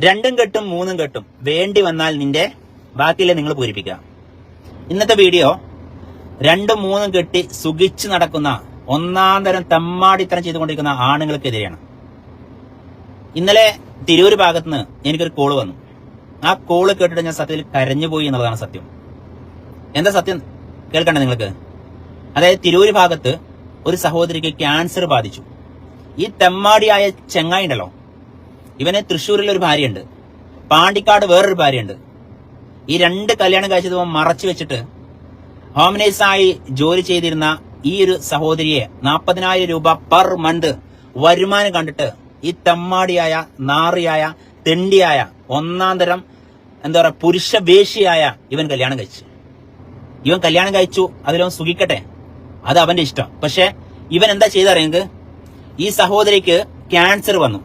രണ്ടും കെട്ടും മൂന്നും കെട്ടും. വേണ്ടി വന്നാൽ നിന്റെ ബാക്കിയിലെ നിങ്ങൾ പൂരിപ്പിക്കുക. ഇന്നത്തെ വീഡിയോ രണ്ടും മൂന്നും കെട്ടി സുഖിച്ച് നടക്കുന്ന ഒന്നാം തരം തെമ്മാടിത്തരം ചെയ്തുകൊണ്ടിരിക്കുന്ന ആണുങ്ങൾക്കെതിരെയാണ്. ഇന്നലെ തിരൂർ ഭാഗത്ത് നിന്ന് എനിക്കൊരു കോൾ വന്നു. ആ കോൾ കേട്ടിട്ട് ഞാൻ സത്യത്തിൽ കരഞ്ഞുപോയി എന്നുള്ളതാണ് സത്യം. എന്താ സത്യം? കേൾക്കണ്ടേ നിങ്ങൾക്ക്? അതായത് തിരൂര് ഭാഗത്ത് ഒരു സഹോദരിക്ക് ക്യാൻസർ ബാധിച്ചു. ഈ തെമ്മാടിയായ ചെങ്ങായി ഉണ്ടല്ലോ. ഇവന് തൃശ്ശൂരിൽ ഒരു ഭാര്യയുണ്ട്. പാണ്ടിക്കാട് വേറൊരു ഭാര്യയുണ്ട്. ഈ രണ്ട് കല്യാണം കഴിച്ചത് മറച്ചു വെച്ചിട്ട് ഹോമിനേഴ്സായി ജോലി ചെയ്തിരുന്ന ഈ ഒരു സഹോദരിയെ നാൽപ്പതിനായിരം രൂപ പെർ മന്ത് വരുമാനം കണ്ടിട്ട് ഈ തെമ്മാടിയായ നാറിയായ തെണ്ടിയായ ഒന്നാം തരം എന്താ പറയാ പുരുഷവേഷിയായ ഇവൻ കല്യാണം കഴിച്ചു. ഇവൻ കല്യാണം കഴിച്ചു അതിലവൻ സുഖിക്കട്ടെ. അത് അവന്റെ ഇഷ്ടം. പക്ഷെ ഇവൻ എന്താ ചെയ്തറിയെങ്കിൽ ഈ സഹോദരിക്ക് ക്യാൻസർ വന്നു.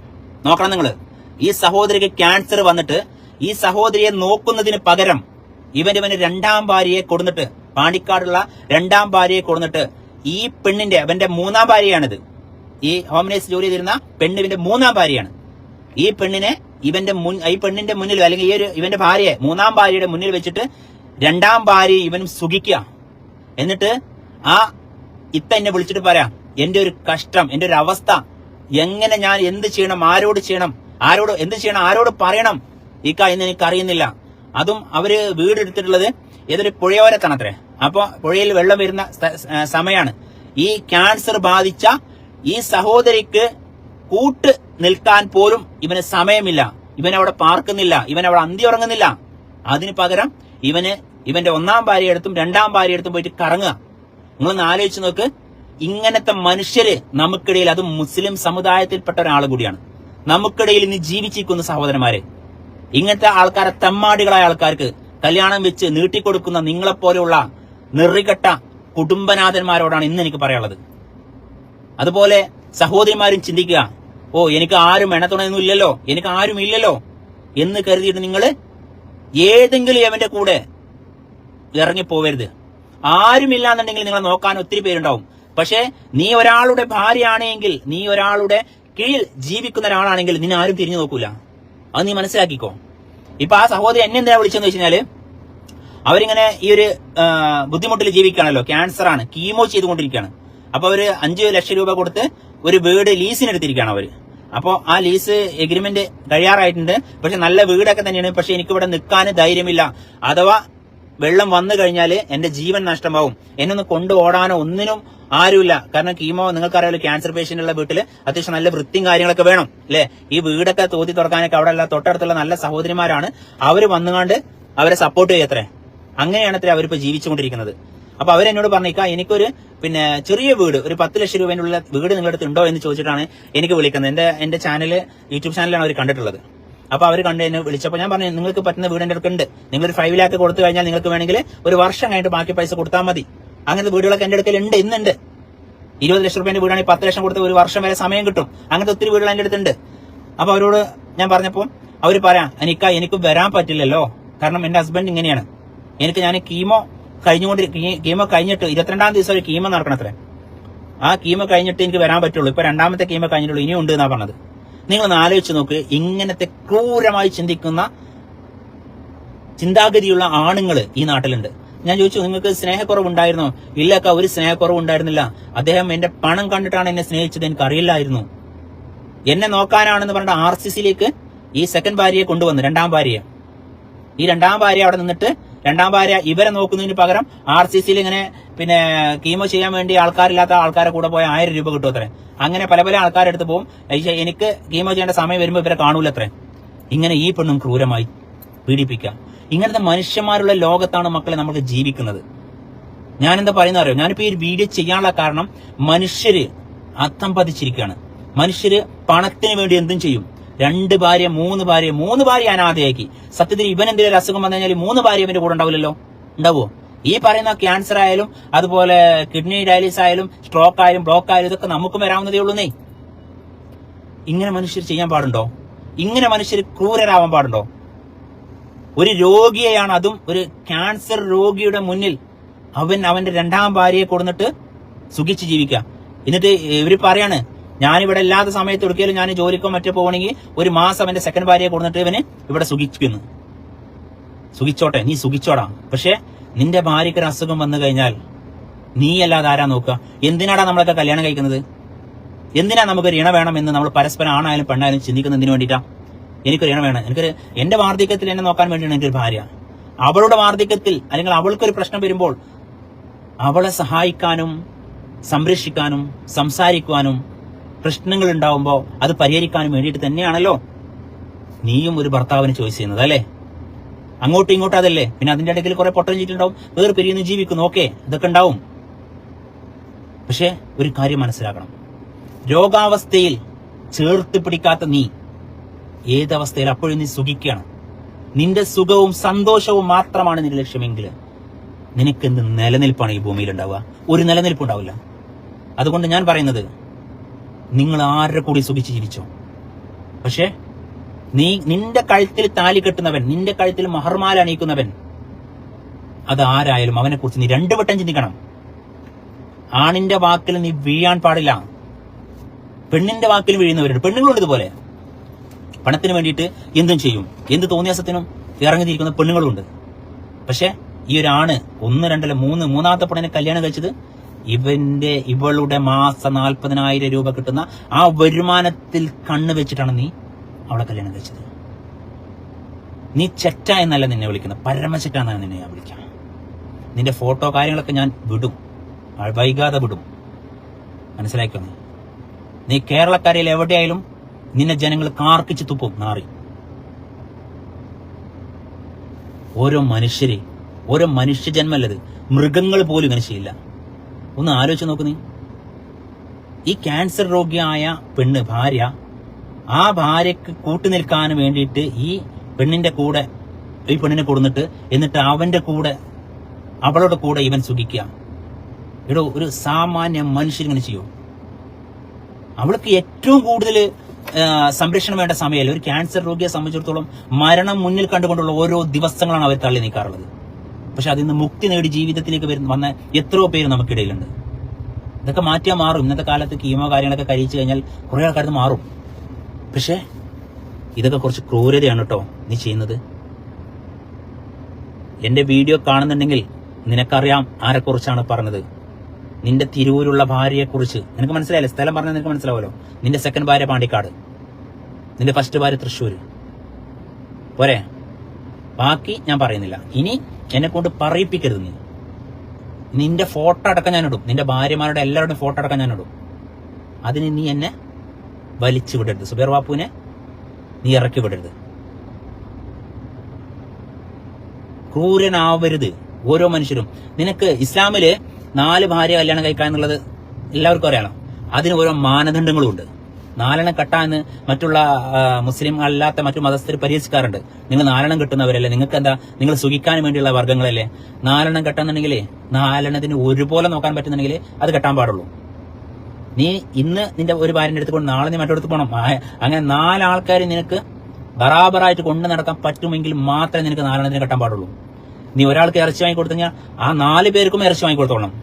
നോക്കണം നിങ്ങൾ ഈ സഹോദരിക്ക് ക്യാൻസർ വന്നിട്ട് ഈ സഹോദരിയെ നോക്കുന്നതിന് പകരം ഇവൻ ഇവന് രണ്ടാം ഭാര്യയെ കൊടുന്നിട്ട് പാണ്ടിക്കാടുള്ള രണ്ടാം ഭാര്യയെ കൊടുന്നിട്ട് ഈ പെണ്ണിന്റെ അവന്റെ മൂന്നാം ഭാര്യയാണിത്. ഈ ഹോംനേഴ്സ് ജോലി ചെയ്തിരുന്ന പെണ്ണ് ഇവന്റെ മൂന്നാം ഭാര്യയാണ്. ഈ പെണ്ണിനെ ഇവന്റെ മുൻ ഈ പെണ്ണിന്റെ മുന്നിൽ അല്ലെങ്കിൽ ഈ ഒരു ഇവന്റെ ഭാര്യയെ മൂന്നാം ഭാര്യയുടെ മുന്നിൽ വെച്ചിട്ട് രണ്ടാം ഭാര്യ ഇവനും സുഖിക്കുക. എന്നിട്ട് ആ ഇത്ത എന്നെ വിളിച്ചിട്ട് പറയാം എന്റെ ഒരു കഷ്ടം എന്റെ ഒരു അവസ്ഥ എങ്ങനെ ഞാൻ എന്ത് ചെയ്യണം ആരോട് ചെയ്യണം ആരോട് എന്ത് ചെയ്യണം? ആരോട് പറയണം? ഈ എന്ന് എനിക്ക് അറിയുന്നില്ല. അതും അവർ വീടെടുത്തിട്ടുള്ളത് ഏതൊരു പുഴയോരത്താണത്രേ. അപ്പൊ പുഴയിൽ വെള്ളം വരുന്ന സമയമാണ് ഈ ക്യാൻസർ ബാധിച്ച ഈ സഹോദരിക്ക് കൂട്ട് നിൽക്കാൻ പോലും ഇവന് സമയമില്ല. ഇവൻ പാർക്കുന്നില്ല. ഇവൻ അന്തി ഉറങ്ങുന്നില്ല. അതിന് പകരം ഇവന് ഇവന്റെ ഒന്നാം ഭാര്യ എടുത്തും രണ്ടാം ഭാര്യ എടുത്തും പോയിട്ട് കറങ്ങുക. നിങ്ങളൊന്ന് ആലോചിച്ച് നോക്ക്. ഇങ്ങനത്തെ മനുഷ്യര് നമുക്കിടയിൽ അത് മുസ്ലിം സമുദായത്തിൽപ്പെട്ട ഒരാൾ കൂടിയാണ്. നമുക്കിടയിൽ ഇന്ന് ജീവിച്ചിരിക്കുന്ന സഹോദരന്മാരെ ഇങ്ങനത്തെ ആൾക്കാരെ തെമ്മാടികളായ ആൾക്കാർക്ക് കല്യാണം വെച്ച് നീട്ടിക്കൊടുക്കുന്ന നിങ്ങളെപ്പോലെയുള്ള നിറികെട്ട കുടുംബനാഥന്മാരോടാണ് ഇന്ന് എനിക്ക് പറയാനുള്ളത്. അതുപോലെ സഹോദരിമാരും ചിന്തിക്കുക ഓ എനിക്ക് ആരും എണ്ണത്തുണയൊന്നും ഇല്ലല്ലോ എനിക്ക് ആരും ഇല്ലല്ലോ എന്ന് കരുതിയിട്ട് നിങ്ങൾ ഏതെങ്കിലും അവന്റെ കൂടെ ഇറങ്ങി പോവരുത് ആരുമില്ലാന്നുണ്ടെങ്കിൽ നിങ്ങളെ നോക്കാൻ ഒത്തിരി പേരുണ്ടാവും. പക്ഷേ നീ ഒരാളുടെ ഭാര്യയാണെങ്കിൽ നീ ഒരാളുടെ കീഴിൽ ജീവിക്കുന്ന ഒരാളാണെങ്കിൽ നിന്നെ ആരും തിരിഞ്ഞു നോക്കൂല. അത് നീ മനസ്സിലാക്കിക്കോ. ഇപ്പൊ ആ സഹോദരി എന്നെ എന്തിനാ വിളിച്ചെന്ന് വെച്ചാൽ അവരിങ്ങനെ ഈ ഒരു ബുദ്ധിമുട്ടിൽ ജീവിക്കുകയാണല്ലോ. ക്യാൻസർ ആണ്. കീമോ ചെയ്തുകൊണ്ടിരിക്കുകയാണ്. അപ്പൊ അവർ അഞ്ചു ലക്ഷം രൂപ കൊടുത്ത് ഒരു വീട് ലീസിന് എടുത്തിരിക്കുകയാണ് അവർ. അപ്പോ ആ ലീസ് എഗ്രിമെന്റ് കഴിയാറായിട്ടുണ്ട്. പക്ഷെ നല്ല വീടൊക്കെ തന്നെയാണ്. പക്ഷെ എനിക്ക് ഇവിടെ നിൽക്കാൻ ധൈര്യമില്ല. അഥവാ വെള്ളം വന്നു കഴിഞ്ഞാൽ എന്റെ ജീവൻ നഷ്ടമാവും. എന്നൊന്ന് കൊണ്ടു ഓടാനോ ഒന്നിനും ആരുമില്ല. കാരണം കീമോ നിങ്ങൾക്കറിയാലോ ക്യാൻസർ പേഷ്യന്റ് ഉള്ള വീട്ടിൽ അത്യാവശ്യം നല്ല വൃത്തിയും കാര്യങ്ങളൊക്കെ വേണം അല്ലെ? ഈ വീടൊക്കെ തോതി തുറക്കാനൊക്കെ അവിടെ ഉള്ള തൊട്ടടുത്തുള്ള നല്ല സഹോദരിമാരാണ്. അവർ വന്നുകൊണ്ട് അവരെ സപ്പോർട്ട് ചെയ്യത്രേ അങ്ങനെയാണ് അത്ര അവരിപ്പോ ജീവിച്ചുകൊണ്ടിരിക്കുന്നത്. അപ്പൊ അവരെന്നോട് പറഞ്ഞേക്കാ എനിക്കൊരു പിന്നെ ചെറിയ വീട് ഒരു പത്ത് ലക്ഷം രൂപേനുള്ള വീട് നിങ്ങളുടെ അടുത്ത് ഉണ്ടോ? എന്ന് ചോദിച്ചിട്ടാണ് എനിക്ക് വിളിക്കുന്നത്. എന്റെ എന്റെ ചാനൽ യൂട്യൂബ് ചാനലാണ് അവർ കണ്ടിട്ടുള്ളത്. അപ്പൊ അവർ കണ്ട് എന്നെ വിളിച്ചപ്പോൾ ഞാൻ പറഞ്ഞു നിങ്ങൾക്ക് പറ്റുന്ന വീട് അടുക്കുണ്ട് നിങ്ങൾ ഒരു ഫൈവ് ലാക്ക് കൊടുത്തു കഴിഞ്ഞാൽ നിങ്ങൾക്ക് വേണമെങ്കിൽ ഒരു വർഷം കഴിഞ്ഞിട്ട് ബാക്കി പൈസ കൊടുത്താൽ മതി. അങ്ങനത്തെ വീടുകളൊക്കെ എന്റെ അടുക്കൽ ഉണ്ട് ഇന്നുണ്ട്. ഇരുപത് ലക്ഷം റുപ്യന്റെ വീടാണെങ്കിൽ പത്ത് ലക്ഷം കൊടുത്ത് ഒരു വർഷം വരെ സമയം കിട്ടും. അങ്ങനത്തെ ഒത്തിരി വീടുകൾ എന്റെ അടുത്തുണ്ട്. അപ്പൊ അവരോട് ഞാൻ പറഞ്ഞപ്പോൾ അവർ പറയാം എനിക്ക എനിക്ക് വരാൻ പറ്റില്ലല്ലോ. കാരണം എന്റെ ഹസ്ബൻഡ് ഇങ്ങനെയാണ്. എനിക്ക് ഞാൻ കീമോ കഴിഞ്ഞുകൊണ്ട് കീമോ കഴിഞ്ഞിട്ട് ഇരുപത്തിരണ്ടാം ദിവസം ഒരു കീമോ നടക്കണത്രേ. ആ കീമോ കഴിഞ്ഞിട്ട് എനിക്ക് വരാൻ പറ്റുള്ളൂ. ഇപ്പൊ രണ്ടാമത്തെ കീമോ കഴിഞ്ഞിട്ടുള്ളൂ. ഇനിയും ഉണ്ട് എന്നാ പറഞ്ഞത്. നിങ്ങളൊന്ന് ആലോചിച്ച് നോക്ക്. ഇങ്ങനത്തെ ക്രൂരമായി ചിന്തിക്കുന്ന ചിന്താഗതിയുള്ള ആണുങ്ങൾ ഈ നാട്ടിലുണ്ട്. ഞാൻ ചോദിച്ചു നിങ്ങൾക്ക് സ്നേഹക്കുറവുണ്ടായിരുന്നോ? ഇല്ലക്ക ഒരു സ്നേഹക്കുറവ് ഉണ്ടായിരുന്നില്ല അദ്ദേഹം എന്റെ പണം കണ്ടിട്ടാണ് എന്നെ സ്നേഹിച്ചത്. എനിക്ക് അറിയില്ലായിരുന്നു എന്നെ നോക്കാനാണെന്ന് പറഞ്ഞ ആർ സി സിയിലേക്ക് ഈ സെക്കൻഡ് ഭാര്യയെ കൊണ്ടുവന്നു. രണ്ടാം ഭാര്യയെ. ഈ രണ്ടാം ഭാര്യ അവിടെ നിന്നിട്ട് രണ്ടാം ഭാര്യ ഇവരെ നോക്കുന്നതിന് പകരം ആർ സി സിയിൽ ഇങ്ങനെ പിന്നെ കീമോ ചെയ്യാൻ വേണ്ടി ആൾക്കാരില്ലാത്ത ആൾക്കാരെ കൂടെ പോയ ആയിരം രൂപ കിട്ടും അത്രേ. അങ്ങനെ പല പല ആൾക്കാരെടുത്ത് പോകും. എനിക്ക് കീമോ ചെയ്യേണ്ട സമയം വരുമ്പോൾ ഇവരെ കാണൂല അത്രേ. ഇങ്ങനെ ഈ പെണ്ണും ക്രൂരമായി പീഡിപ്പിക്കാം ഇങ്ങനത്തെ മനുഷ്യന്മാരുള്ള ലോകത്താണ് മക്കളെ നമുക്ക് ജീവിക്കുന്നത്. ഞാൻ എന്താ പറയുന്ന അറിയോ? ഞാനിപ്പോ ഈ വീഡിയോ ചെയ്യാനുള്ള കാരണം മനുഷ്യര് അത്തം പതിച്ചിരിക്കുകയാണ്. മനുഷ്യര് പണത്തിന് വേണ്ടി എന്തും ചെയ്യും. രണ്ട് ഭാര്യ മൂന്ന് ഭാര്യ മൂന്ന് ഭാര്യ അനാഥയാക്കി. സത്യത്തിൽ ഇവൻ എന്തെങ്കിലും അസുഖം വന്നു കഴിഞ്ഞാൽ മൂന്ന് ഭാര്യ ഇവന്റെ കൂടെ ഉണ്ടാവില്ലല്ലോ? ഉണ്ടാവോ ഈ പറയുന്ന ക്യാൻസർ ആയാലും അതുപോലെ കിഡ്നി ഡയാലിസ് ആയാലും സ്ട്രോക്ക് ആയാലും ബ്ലോക്ക് ആയാലും ഇതൊക്കെ നമുക്കും വരാവുന്നതേ ഉള്ളൂ നീ ഇങ്ങനെ മനുഷ്യർ ചെയ്യാൻ പാടുണ്ടോ? ഇങ്ങനെ മനുഷ്യർ ക്രൂരരാവാൻ പാടുണ്ടോ? ഒരു രോഗിയെയാണ് അതും ഒരു ക്യാൻസർ രോഗിയുടെ മുന്നിൽ അവൻ അവന്റെ രണ്ടാം ഭാര്യയെ കൊടുന്നിട്ട് സുഖിച്ച് ജീവിക്കുക. എന്നിട്ട് ഇവർ പറയാണ് ഞാനിവിടെ ഇല്ലാത്ത സമയത്ത് ഒരിക്കലും ഞാൻ ജോലിക്കോ മറ്റോ പോകണമെങ്കിൽ ഒരു മാസം എന്റെ സെക്കൻഡ് ഭാര്യയെ കൊടുത്തിട്ട് ഇവന് ഇവിടെ സുഖിക്കുന്നു സുഖിച്ചോട്ടെ നീ സുഖിച്ചോടാ. പക്ഷെ നിന്റെ ഭാര്യയ്ക്ക് ഒരു അസുഖം വന്നു കഴിഞ്ഞാൽ നീ അല്ലാതെ ആരാ നോക്കുക? എന്തിനാടാ നമ്മളൊക്കെ കല്യാണം കഴിക്കുന്നത്? എന്തിനാ നമുക്കൊരു ഇണ വേണം എന്ന് നമ്മൾ പരസ്പരം ആണായാലും പെണ്ണായാലും ചിന്തിക്കുന്ന എന്തിനു വേണ്ടിയിട്ടാ? എനിക്കൊരു ഇണ വേണം. എനിക്കൊരു എന്റെ വാർദ്ധക്യത്തിൽ എന്നെ നോക്കാൻ വേണ്ടിയാണ് എനിക്കൊരു ഭാര്യ. അവളുടെ വാർദ്ധക്യത്തിൽ അല്ലെങ്കിൽ അവൾക്കൊരു പ്രശ്നം വരുമ്പോൾ അവളെ സഹായിക്കാനും സംരക്ഷിക്കാനും സംസാരിക്കുവാനും പ്രശ്നങ്ങൾ ഉണ്ടാവുമ്പോൾ അത് പരിഹരിക്കാൻ വേണ്ടിയിട്ട് തന്നെയാണല്ലോ. നീയും ഒരു ഭർത്താവിന് ചോയ്സ് ചെയ്യുന്നത് അല്ലേ? അങ്ങോട്ടും ഇങ്ങോട്ടും അതല്ലേ. പിന്നെ അതിന്റെ ഇടയ്ക്ക് കുറെ പൊട്ടഞ്ചിട്ടുണ്ടാവും വേറെ പിരിയുന്നു ജീവിക്കുന്നു. ഓക്കെ ഇതൊക്കെ ഉണ്ടാവും. പക്ഷെ ഒരു കാര്യം മനസ്സിലാക്കണം. രോഗാവസ്ഥയിൽ ചേർത്ത് പിടിക്കാത്ത നീ ഏതവസ്ഥയിൽ അപ്പോഴും നീ സുഖിക്കണം നിന്റെ സുഖവും സന്തോഷവും മാത്രമാണ് നിന്റെ ലക്ഷ്യമെങ്കിൽ നിനക്കെന്ത് നിലനിൽപ്പാണ് ഈ ഭൂമിയിൽ ഉണ്ടാവുക ഒരു നിലനിൽപ്പ് ഉണ്ടാവില്ല. അതുകൊണ്ട് ഞാൻ പറയുന്നത് നിങ്ങൾ ആരുടെ കൂടി സുഖിച്ച് ജീവിച്ചോ? പക്ഷേ നീ നിന്റെ കഴുത്തിൽ താലി കെട്ടുന്നവൻ നിന്റെ കഴുത്തിൽ മഹർമാല അണിയിക്കുന്നവൻ അത് ആരായാലും അവനെ കുറിച്ച് നീ രണ്ടു വട്ടം ചിന്തിക്കണം. ആണിന്റെ വാക്കിൽ നീ വീഴാൻ പാടില്ല. പെണ്ണിന്റെ വാക്കിൽ വീഴുന്നവരുണ്ട്. പെണ്ണുങ്ങളുണ്ട് ഇതുപോലെ. പണത്തിന് വേണ്ടിയിട്ട് എന്തും ചെയ്യും. എന്ത് തോന്നിയാസത്തിനും ഇറങ്ങി തിരിക്കുന്ന പെണ്ണുങ്ങളുണ്ട്. പക്ഷെ ഈ ഒരു ആണ് ഒന്ന് രണ്ടല്ല മൂന്ന് മൂന്നാമത്തെ പെണ്ണിനെ കല്യാണം കഴിച്ചത് ഇവന്റെ ഇവളുടെ മാസം നാൽപ്പതിനായിരം രൂപ കിട്ടുന്ന ആ വരുമാനത്തിൽ കണ്ണ് വെച്ചിട്ടാണ് നീ അവളെ കല്യാണം കഴിച്ചത്. നീ ചെറ്റ എന്നല്ല നിന്നെ വിളിക്കുന്നത്. പരമചെറ്റ എന്നാണ് നിന്നെ ഞാൻ വിളിക്കാം നിന്റെ ഫോട്ടോ കാര്യങ്ങളൊക്കെ ഞാൻ വിടും. വൈകാതെ വിടും. മനസ്സിലാക്കോ നീ? നീ കേരളക്കരയിൽ എവിടെയായാലും നിന്നെ ജനങ്ങൾ കാർക്കിച്ച് തുപ്പും നാറി. ഓരോ മനുഷ്യരെ ഓരോ മനുഷ്യജന്മല്ലത് മൃഗങ്ങൾ പോലും ഇങ്ങനെ ചെയ്യില്ല. ഒന്ന് ആലോചിച്ച് നോക്ക് നീ. ഈ ക്യാൻസർ രോഗിയായ പെണ്ണ് ഭാര്യ ആ ഭാര്യക്ക് കൂട്ടുനിൽക്കാൻ വേണ്ടിയിട്ട് ഈ പെണ്ണിന്റെ കൂടെ ഈ പെണ്ണിനെ കൊടുന്നിട്ട് എന്നിട്ട് അവന്റെ കൂടെ അവളുടെ കൂടെ ഇവൻ സുഖിക്കുക. എടോ ഒരു സാമാന്യ മനുഷ്യരിങ്ങനെ ചെയ്യോ? അവൾക്ക് ഏറ്റവും കൂടുതൽ സംരക്ഷണം വേണ്ട സമയമല്ല? ഒരു ക്യാൻസർ രോഗിയെ സംബന്ധിച്ചിടത്തോളം മരണം മുന്നിൽ കണ്ടുകൊണ്ടുള്ള ഓരോ ദിവസങ്ങളാണ് അവർ തള്ളി നീക്കാറുള്ളത്. പക്ഷെ അതിൽ നിന്ന് മുക്തി നേടി ജീവിതത്തിലേക്ക് വരുന്ന വന്ന എത്രയോ പേര് നമുക്കിടയിലുണ്ട്. ഇതൊക്കെ മാറ്റിയാൽ മാറും. ഇന്നത്തെ കാലത്ത് കീമോ കാര്യങ്ങളൊക്കെ കഴിച്ചു കഴിഞ്ഞാൽ കുറെ ആൾക്കാർ മാറും. പക്ഷേ ഇതൊക്കെ കുറച്ച് ക്രൂരതയാണ് കേട്ടോ നീ ചെയ്യുന്നത്. എന്റെ വീഡിയോ കാണുന്നുണ്ടെങ്കിൽ നിനക്കറിയാം ആരെക്കുറിച്ചാണ് പറഞ്ഞത്. നിന്റെ തിരൂരുള്ള ഭാര്യയെക്കുറിച്ച്. നിനക്ക് മനസ്സിലായില്ലേ? സ്ഥലം പറഞ്ഞാൽ നിനക്ക് മനസ്സിലാവുമല്ലോ. നിന്റെ സെക്കൻഡ് ഭാര്യ പാണ്ടിക്കാട്. നിന്റെ ഫസ്റ്റ് ഭാര്യ തൃശ്ശൂർ പോരെ? ബാക്കി ഞാൻ പറയുന്നില്ല. ഇനി എന്നെ കൊണ്ട് പറയിപ്പിക്കരുത് നീ. നിന്റെ ഫോട്ടോ അടക്കം ഞാൻ ഇടും. നിന്റെ ഭാര്യമാരുടെ എല്ലാവരുടെയും ഫോട്ടോ അടക്കം ഞാൻ ഇടും. അതിന് നീ എന്നെ വലിച്ചു വിടരുത്. സുബേർ ബാപ്പുവിനെ നീ ഇറക്കി വിടരുത്. ക്രൂരനാവരുത് ഓരോ മനുഷ്യരും. നിനക്ക് ഇസ്ലാമിൽ നാല് ഭാര്യ കല്യാണം കഴിക്കുക എന്നുള്ളത് എല്ലാവർക്കും അറിയാലോ. അതിന് ഓരോ മാനദണ്ഡങ്ങളും ഉണ്ട് നാലെണ്ണം കെട്ടാന്ന് മറ്റുള്ള മുസ്ലിം അല്ലാത്ത മറ്റു മതസ്ഥർ പരിഹസിക്കാറുണ്ട് നിങ്ങൾ നാലെണ്ണം കിട്ടുന്നവരല്ലേ? നിങ്ങൾക്ക് എന്താ നിങ്ങൾ സുഖിക്കാൻ വേണ്ടിയുള്ള വർഗങ്ങളല്ലേ? നാലെണ്ണം കെട്ടാന്നുണ്ടെങ്കിലേ നാലെണ്ണത്തിന് ഒരുപോലെ നോക്കാൻ പറ്റുന്നുണ്ടെങ്കിൽ അത് കെട്ടാൻ പാടുള്ളൂ. നീ ഇന്ന് നിന്റെ ഒരു ഭാര്യന്റെ അടുത്ത് കൊണ്ട് നാളെ നീ മറ്റൊടുത്ത് പോകണം അങ്ങനെ നാലാൾക്കാർ നിനക്ക് ബറാബറായിട്ട് കൊണ്ടു നടക്കാൻ പറ്റുമെങ്കിൽ മാത്രമേ നിനക്ക് നാലെണ്ണത്തിന് കെട്ടാൻ പാടുള്ളൂ. നീ ഒരാൾക്ക് ഇറച്ചി വാങ്ങി കൊടുത്തു കഴിഞ്ഞാൽ ആ നാല് പേർക്കും ഇറച്ചി വാങ്ങി കൊടുത്തോളണം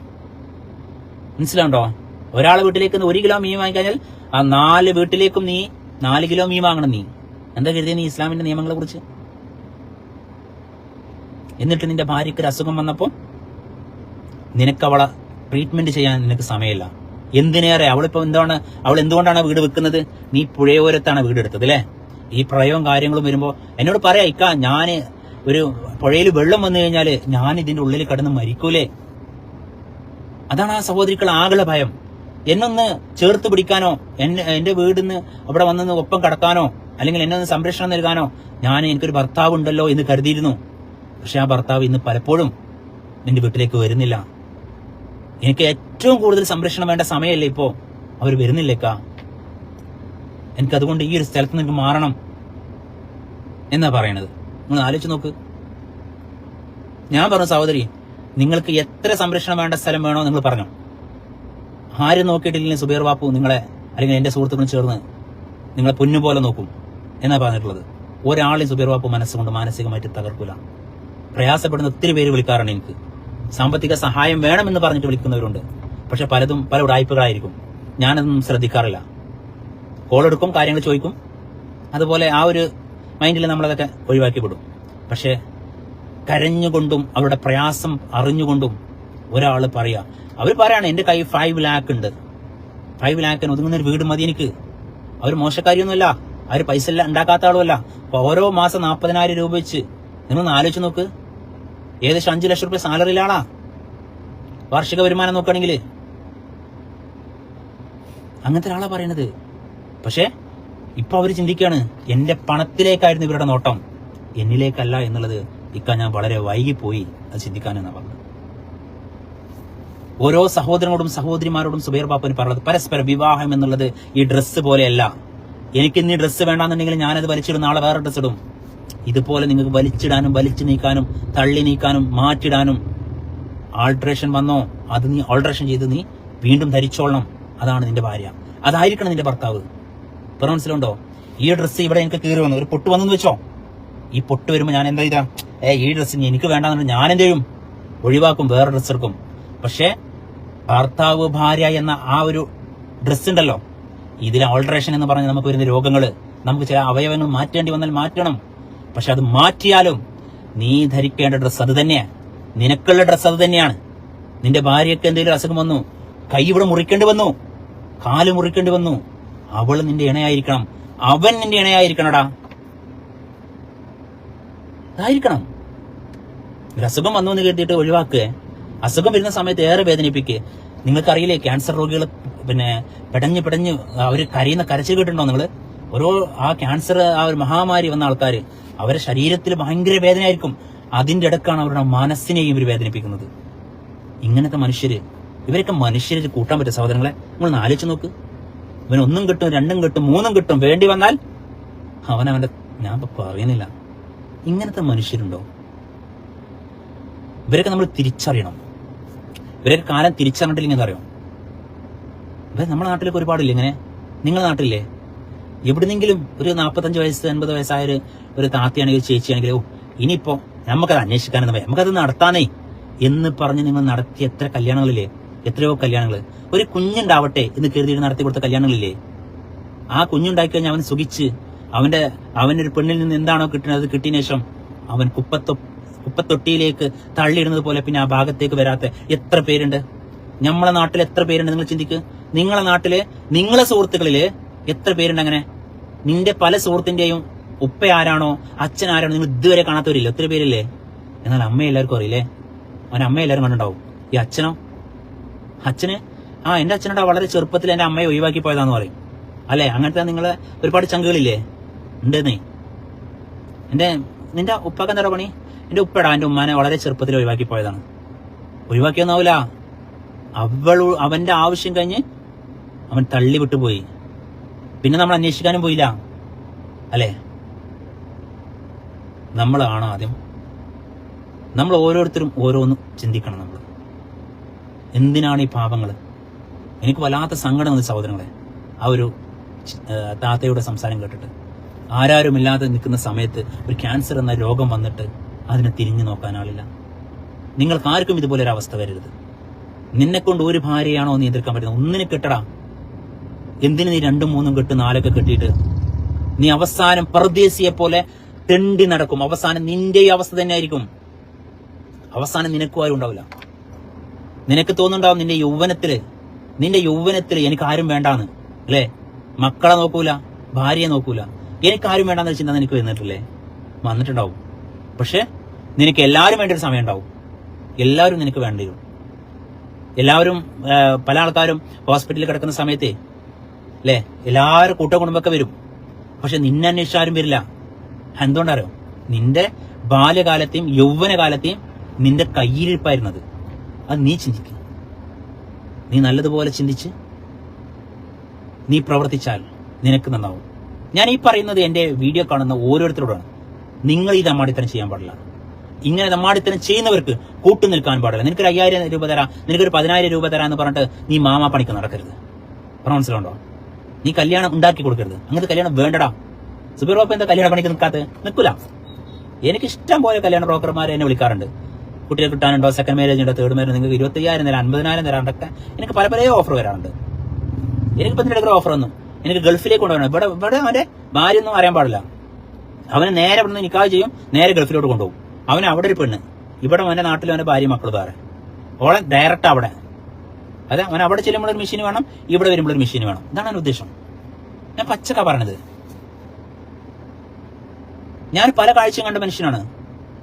മനസ്സിലാവുണ്ടോ? ഒരാൾ വീട്ടിലേക്ക് ഒരു കിലോ മീൻ വാങ്ങിക്കഴിഞ്ഞാൽ ആ നാല് വീട്ടിലേക്കും നീ നാല് കിലോ മീൻ വാങ്ങണം നീ. എന്താ കരുതിയ നീ ഇസ്ലാമിന്റെ നിയമങ്ങളെ കുറിച്ച്? എന്നിട്ട് നിന്റെ ഭാര്യയ്ക്ക് ഒരു അസുഖം വന്നപ്പോ നിനക്ക് അവളെ ട്രീറ്റ്മെന്റ് ചെയ്യാൻ നിനക്ക് സമയമില്ല. എന്തിനേറെ? അവളിപ്പോ എന്താണ്? അവൾ എന്തുകൊണ്ടാണ് വീട് വെക്കുന്നത്? നീ പുഴയോരത്താണ് വീട് എടുത്തത് അല്ലേ? ഈ പ്രളയവും കാര്യങ്ങളും വരുമ്പോ എന്നോട് പറയാ ഇക്ക ഞാൻ ഒരു പുഴയിൽ വെള്ളം വന്നു കഴിഞ്ഞാൽ ഞാൻ ഇതിന്റെ ഉള്ളിൽ കിടന്ന് മരിക്കൂലേ? അതാണ് ആ സഹോദരികൾ ആകെ ഭയം. എന്നൊന്ന് ചേർത്ത് പിടിക്കാനോ എന്നെ എന്റെ വീടിന്ന് അവിടെ വന്നൊന്ന് ഒപ്പം കടക്കാനോ അല്ലെങ്കിൽ എന്നെ ഒന്ന് സംരക്ഷണം നൽകാനോ ഞാൻ എനിക്കൊരു ഭർത്താവ് ഉണ്ടല്ലോ എന്ന് കരുതിയിരുന്നു. പക്ഷെ ആ ഭർത്താവ് ഇന്ന് പലപ്പോഴും നിന്റെ വീട്ടിലേക്ക് വരുന്നില്ല. എനിക്ക് ഏറ്റവും കൂടുതൽ സംരക്ഷണം വേണ്ട സമയമല്ലേ ഇപ്പോ? അവർ വരുന്നില്ലേക്കാ? എനിക്ക് അതുകൊണ്ട് ഈ ഒരു സ്ഥലത്ത് നിന്ന് മാറണം എന്നാ പറയണത്? നിങ്ങൾ ആലോചിച്ച് നോക്ക്. ഞാൻ പറഞ്ഞു സഹോദരി നിങ്ങൾക്ക് എത്ര സംരക്ഷണം വേണ്ട സ്ഥലം വേണോ നിങ്ങൾ പറഞ്ഞു. ആരും നോക്കിയിട്ടില്ലെങ്കിൽ സുബീർ ബാപ്പു നിങ്ങളെ അല്ലെങ്കിൽ എന്റെ സുഹൃത്തുക്കളും ചേർന്ന് നിങ്ങളെ പൊന്നുപോലെ നോക്കും. എന്നാ പറഞ്ഞിട്ടുള്ളത്? ഒരാളെയും സുബീർ ബാപ്പു മനസ്സുകൊണ്ട് മാനസികമായിട്ട് തകർക്കൂല. പ്രയാസപ്പെടുന്ന ഒത്തിരി പേര് വിളിക്കാറുണ്ട് എനിക്ക്. സാമ്പത്തിക സഹായം വേണമെന്ന് പറഞ്ഞിട്ട് വിളിക്കുന്നവരുണ്ട്. പക്ഷെ പലതും പല ഉടായ്പകളായിരിക്കും. ഞാനതൊന്നും ശ്രദ്ധിക്കാറില്ല. കോൾ എടുക്കും കാര്യങ്ങൾ ചോദിക്കും. അതുപോലെ ആ ഒരു മൈൻഡിൽ നമ്മളതൊക്കെ ഒഴിവാക്കി വിടും പക്ഷേ കരഞ്ഞുകൊണ്ടും അവരുടെ പ്രയാസം അറിഞ്ഞുകൊണ്ടും ഒരാൾ പറയാ അവർ പറയാണ് എന്റെ കൈ ഫൈവ് ലാക്ക് ഉണ്ട്. ഫൈവ് ലാക്കിന് ഒതുങ്ങുന്ന ഒരു വീട് മതി എനിക്ക്. അവർ മോശക്കാരിയൊന്നുമല്ല. അവർ പൈസ എല്ലാം ഉണ്ടാക്കാത്ത ആളുമല്ല. അപ്പൊ ഓരോ മാസം നാൽപ്പതിനായിരം രൂപ വെച്ച് നിങ്ങളൊന്ന് ആലോചിച്ച് നോക്ക്. ഏകദേശം അഞ്ചു ലക്ഷം റുപ്യ സാലറിയിലാണാ വാർഷിക വരുമാനം നോക്കുകയാണെങ്കിൽ. അങ്ങനത്തെ ഒരാളാ പറയണത്. പക്ഷേ ഇപ്പൊ അവർ ചിന്തിക്കുകയാണ് എന്റെ പണത്തിലേക്കായിരുന്നു ഇവരുടെ നോട്ടം. എന്നിലേക്കല്ല എന്നുള്ളത്. ഇക്ക ഞാൻ വളരെ വൈകിപ്പോയി. അത് ചിന്തിക്കാനെന്നാ പറഞ്ഞത്. ഓരോ സഹോദരനോടും സഹോദരിമാരോടും സുബൈർ പാപ്പന് പറഞ്ഞത് പരസ്പര വിവാഹം എന്നുള്ളത് ഈ ഡ്രസ്സ് പോലെയല്ല. എനിക്ക് ഇന്ന് ഡ്രസ്സ് വേണ്ടാന്നുണ്ടെങ്കിൽ ഞാനത് വലിച്ചിടും നാളെ വേറെ ഡ്രസ്സ് ഇടും. ഇതുപോലെ നിങ്ങൾക്ക് വലിച്ചിടാനും വലിച്ചു നീക്കാനും തള്ളി നീക്കാനും മാറ്റിടാനും ആൾട്രേഷൻ വന്നോ അത് നീ ആൾട്രേഷൻ ചെയ്ത് നീ വീണ്ടും ധരിച്ചോളണം. അതാണ് നിന്റെ ഭാര്യ. അതായിരിക്കണം നിന്റെ ഭർത്താവ്. ഇപ്പൊ മനസ്സിലുണ്ടോ? ഈ ഡ്രസ്സ് ഇവിടെ എനിക്ക് കീറി വന്നു. ഒരു പൊട്ട് വന്നെന്ന് വെച്ചോ? ഈ പൊട്ട് വരുമ്പോൾ ഞാൻ എന്താ ചെയ്താ? ഏ ഈ ഡ്രസ്സ് എനിക്ക് വേണ്ടാന്നുണ്ടെങ്കിൽ ഞാൻ എന്ത് ചെയ്യും? ഒഴിവാക്കും വേറെ ഡ്രസ്സ് എടുക്കും. പക്ഷേ ഭർത്താവ് ഭാര്യ എന്ന ആ ഒരു ഡ്രസ്സ് ഉണ്ടല്ലോ. ഇതിൽ ഓൾട്രേഷൻ എന്ന് പറഞ്ഞ് നമുക്ക് വരുന്ന രോഗങ്ങൾ നമുക്ക് ചില അവയവങ്ങൾ മാറ്റേണ്ടി വന്നാൽ മാറ്റണം. പക്ഷെ അത് മാറ്റിയാലും നീ ധരിക്കേണ്ട ഡ്രസ്സ് അത് തന്നെയാണ് നിനക്കുള്ള ഡ്രസ്സ് അത് തന്നെയാണ്. നിന്റെ ഭാര്യയ്ക്ക് എന്തെങ്കിലും അസുഖം വന്നു കൈ ഇവിടെ മുറിക്കേണ്ടി വന്നു കാൽ മുറിക്കേണ്ടി വന്നു അവൾ നിന്റെ ഇണയായിരിക്കണം. അവൻ നിന്റെ ഇണയായിരിക്കണടാ. അതായിരിക്കണം ഒരു അസുഖം വന്നു എന്ന് കരുതിയിട്ട് ഒഴിവാക്കുക അസുഖം വരുന്ന സമയത്ത് ഏറെ വേദനിപ്പിക്കുക നിങ്ങൾക്കറിയില്ലേ ക്യാൻസർ രോഗികൾ പിന്നെ പെടഞ്ഞ് പെടഞ്ഞ് അവർ കരയുന്ന കരച്ചിൽ കേട്ടിട്ടുണ്ടോ നിങ്ങൾ ഓരോ ആ ക്യാൻസർ ആ ഒരു മഹാമാരി വന്ന ആൾക്കാർ അവരുടെ ശരീരത്തിൽ ഭയങ്കര വേദനയായിരിക്കും. അതിന്റെ ഇടക്കാണ് അവരുടെ മനസ്സിനെയും ഇവർ വേദനിപ്പിക്കുന്നത്. ഇങ്ങനത്തെ മനുഷ്യർ ഇവരൊക്കെ മനുഷ്യരിൽ കൂട്ടാൻ പറ്റും. സഹോദരങ്ങളെ നിങ്ങൾ ആലോചിച്ച് നോക്ക്. ഇവൻ ഒന്നും കിട്ടും രണ്ടും കിട്ടും മൂന്നും കിട്ടും വേണ്ടി വന്നാൽ അവൻ അവന്റെ ഞാൻ പറയുന്നില്ല. ഇങ്ങനത്തെ മനുഷ്യരുണ്ടോ? ഇവരൊക്കെ നമ്മൾ തിരിച്ചറിയണം. ഇവരൊക്കെ കാലം തിരിച്ചറിഞ്ഞിട്ടില്ലെങ്കിൽ അറിയോ? ഇവർ നമ്മുടെ നാട്ടിലൊക്കെ ഒരുപാടില്ല ഇങ്ങനെ? നിങ്ങളുടെ നാട്ടിലില്ലേ? എവിടുന്നെങ്കിലും ഒരു നാൽപ്പത്തഞ്ച് വയസ്സ് അൻപത് വയസ്സായ ഒരു ഒരു ചേച്ചിയാണെങ്കിൽ ഓ ഇനിയിപ്പോ നമുക്കത് അന്വേഷിക്കാനെന്ന് പറയാം നമുക്കത് നടത്താനേ. എന്ന് പറഞ്ഞ് നിങ്ങൾ നടത്തിയ എത്ര കല്യാണങ്ങളില്ലേ? എത്രയോ കല്യാണങ്ങൾ ഒരു കുഞ്ഞുണ്ടാവട്ടെ എന്ന് കരുതിയിട്ട് നടത്തി കൊടുത്ത കല്യാണങ്ങളില്ലേ? ആ കുഞ്ഞുണ്ടാക്കി കഴിഞ്ഞാൽ അവൻ സുഖിച്ച് അവന്റെ അവനൊരു പെണ്ണിൽ നിന്ന് എന്താണോ കിട്ടുന്നത് അത് കിട്ടിയ ശേഷം അവൻ കുപ്പത്തൊ കുപ്പത്തൊട്ടിയിലേക്ക് തള്ളിയിടുന്നത് പോലെ പിന്നെ ആ ഭാഗത്തേക്ക് വരാത്ത എത്ര പേരുണ്ട്? നമ്മളെ നാട്ടിൽ എത്ര പേരുണ്ട് നിങ്ങൾ ചിന്തിക്ക്? നിങ്ങളെ നാട്ടിൽ നിങ്ങളെ സുഹൃത്തുക്കളിൽ എത്ര പേരുണ്ട് അങ്ങനെ? നിന്റെ പല സുഹൃത്തിന്റെയും ഉപ്പ ആരാണോ അച്ഛൻ ആരാണോ നിങ്ങൾ ഇതുവരെ കാണാത്തവരില്ല? ഒത്തിരി പേരില്ലേ? എന്നാൽ അമ്മ എല്ലാവർക്കും അറിയില്ലേ? അവൻ അമ്മ എല്ലാവരും കണ്ടുണ്ടാവും ഈ അച്ഛനോ? അച്ഛന്? ആ എന്റെ അച്ഛനോട് വളരെ ചെറുപ്പത്തിൽ എന്റെ അമ്മയെ ഒഴിവാക്കി പോയതാന്ന് പറയും. അല്ലെ? അങ്ങനത്തെ നിങ്ങളെ ഒരുപാട് ചങ്കുകളില്ലേ? ഉണ്ടെന്നേ. എന്റെ നിന്റെ ഉപ്പാക്കെന്താ പണി? എന്റെ ഉപ്പടാ എന്റെ ഉമ്മാനെ വളരെ ചെറുപ്പത്തിൽ ഒഴിവാക്കി പോയതാണ് ഒഴിവാക്കിയൊന്നാവൂല. അവൾ അവന്റെ ആവശ്യം കഴിഞ്ഞ് അവൻ തള്ളി വിട്ടുപോയി. പിന്നെ നമ്മൾ അന്വേഷിക്കാനും പോയില്ല. അല്ലേ? നമ്മളാണ് ആദ്യം? നമ്മൾ ഓരോരുത്തരും ഓരോന്നും ചിന്തിക്കണം നമ്മൾ. എന്തിനാണ് ഈ പാപങ്ങൾ എനിക്ക് വല്ലാത്ത സങ്കടം വന്നു സഹോദരങ്ങളെ. ആ ഒരു താത്തയുടെ സംസാരം കേട്ടിട്ട്. ആരാരുമില്ലാതെ നിൽക്കുന്ന സമയത്ത് ഒരു ക്യാൻസർ എന്ന രോഗം വന്നിട്ട് അതിനെ തിരിഞ്ഞു നോക്കാൻ ആളില്ല. നിങ്ങൾക്ക് ആർക്കും ഇതുപോലെ ഒരു അവസ്ഥ വരരുത്. നിന്നെക്കൊണ്ട് ഒരു ഭാര്യയാണോ നീ എതിർക്കാൻ പറ്റുന്നത്? ഒന്നിനെ കെട്ടടാ. എന്തിന് നീ രണ്ടും മൂന്നും കെട്ട് നാലൊക്കെ കെട്ടിയിട്ട്? നീ അവസാനം പർദേശിയെ പോലെ തെണ്ടി നടക്കും. അവസാനം നിന്റെ ഈ അവസ്ഥ തന്നെ ആയിരിക്കും അവസാനം നിനക്കും ആരും ഉണ്ടാവില്ല. നിനക്ക് തോന്നുന്നുണ്ടാവും നിന്റെ യൗവനത്തിൽ നിന്റെ യൗവനത്തിൽ എനിക്ക് ആരും വേണ്ടാന്ന് അല്ലേ? മക്കളെ നോക്കൂല ഭാര്യയെ നോക്കൂല. എനിക്ക് ആരും വേണ്ടാന്ന് ചിന്ത നിനക്ക് വന്നിട്ടില്ലേ? വന്നിട്ടുണ്ടാവും. പക്ഷെ നിനക്ക് എല്ലാവരും വേണ്ട ഒരു സമയം ഉണ്ടാവും എല്ലാവരും നിനക്ക് വേണ്ടി വരും. എല്ലാവരും പല ആൾക്കാരും ഹോസ്പിറ്റലിൽ കിടക്കുന്ന സമയത്ത് അല്ലേ? എല്ലാവരും കൂട്ട കുടുംബമൊക്കെ വരും. പക്ഷെ നിന്നെ അന്വേഷിച്ച് ആരും വരില്ല. എന്തുകൊണ്ടറിയോ? നിന്റെ ബാല്യകാലത്തെയും യൗവനകാലത്തെയും നിന്റെ കയ്യിലിരിപ്പായിരുന്നത്. അത് നീ ചിന്തിക്കും. നീ നല്ലതുപോലെ ചിന്തിച്ച് നീ പ്രവർത്തിച്ചാൽ നിനക്ക് നന്നാവും. ഞാൻ ഈ പറയുന്നത് എന്റെ വീഡിയോ കാണുന്ന ഓരോരുത്തരോടാണ്. നിങ്ങൾ ഈ തമ്മാടിത്തരം ചെയ്യാൻ പാടില്ല. ഇങ്ങനെ നമ്മാടിത്തനം ചെയ്യുന്നവർക്ക് കൂട്ടു നിൽക്കാൻ പാടില്ല. നിനക്കൊരു അയ്യായിരം രൂപ തരാം നിനക്കൊരു പതിനായിരം രൂപ തരാം എന്ന് പറഞ്ഞിട്ട് നീ മാമാ പണിക്ക് നടക്കരുത്. മനസ്സിലുണ്ടോ നീ കല്യാണം ഉണ്ടാക്കി കൊടുക്കരുത്. അങ്ങനത്തെ കല്യാണം വേണ്ടടാ. സുബീർ ബാപ്പ എന്താ കല്യാണ പണിക്ക് നിൽക്കാത്ത നിൽക്കൂല എനിക്ക് ഇഷ്ടം പോലെ കല്യാണ ബ്രോക്കർമാർ എന്നെ വിളിക്കാറുണ്ട്. കുട്ടിയെ കിട്ടാനുണ്ടോ? സെക്കൻഡ് മാരേജ് ഉണ്ടോ? തേർഡ് മാരേജ് നിങ്ങൾക്ക് ഇരുപത്തയ്യായിരം തരാം അൻപതിനായിരം തരാണ്ടൊക്കെ എനിക്ക് പല പല ഓഫർ വരാറുണ്ട്. എനിക്ക് ഇതിന്റെ ഓഫർ ഒന്നും. എനിക്ക് ഗൾഫിലേക്ക് കൊണ്ടുപോകണം ഇവിടെ ഇവിടെ അവന്റെ ഭാര്യ ഒന്നും അറിയാൻ പാടില്ല. അവന് നേരെ ഇവിടെ നിന്ന് നിക്കാഹ് ചെയ്യും നേരെ ഗൾഫിലോട്ട് കൊണ്ടുപോകും. അവന് അവിടെ ഒരു പെണ്ണ്. ഇവിടെ അവന്റെ നാട്ടിൽ അവന്റെ ഭാര്യ മക്കൾ വേറെ. ഓളെ ഡയറക്റ്റ് അവിടെ. അതെ അവൻ അവിടെ ചെല്ലുമ്പോൾ ഒരു മെഷീൻ വേണം ഇവിടെ വരുമ്പോൾ ഒരു മെഷീൻ വേണം. ഇതാണ് അവന്റെ ഉദ്ദേശം. ഞാൻ പച്ചക്ക പറഞ്ഞത്. ഞാൻ പല കാഴ്ചയും കണ്ട മനുഷ്യനാണ്.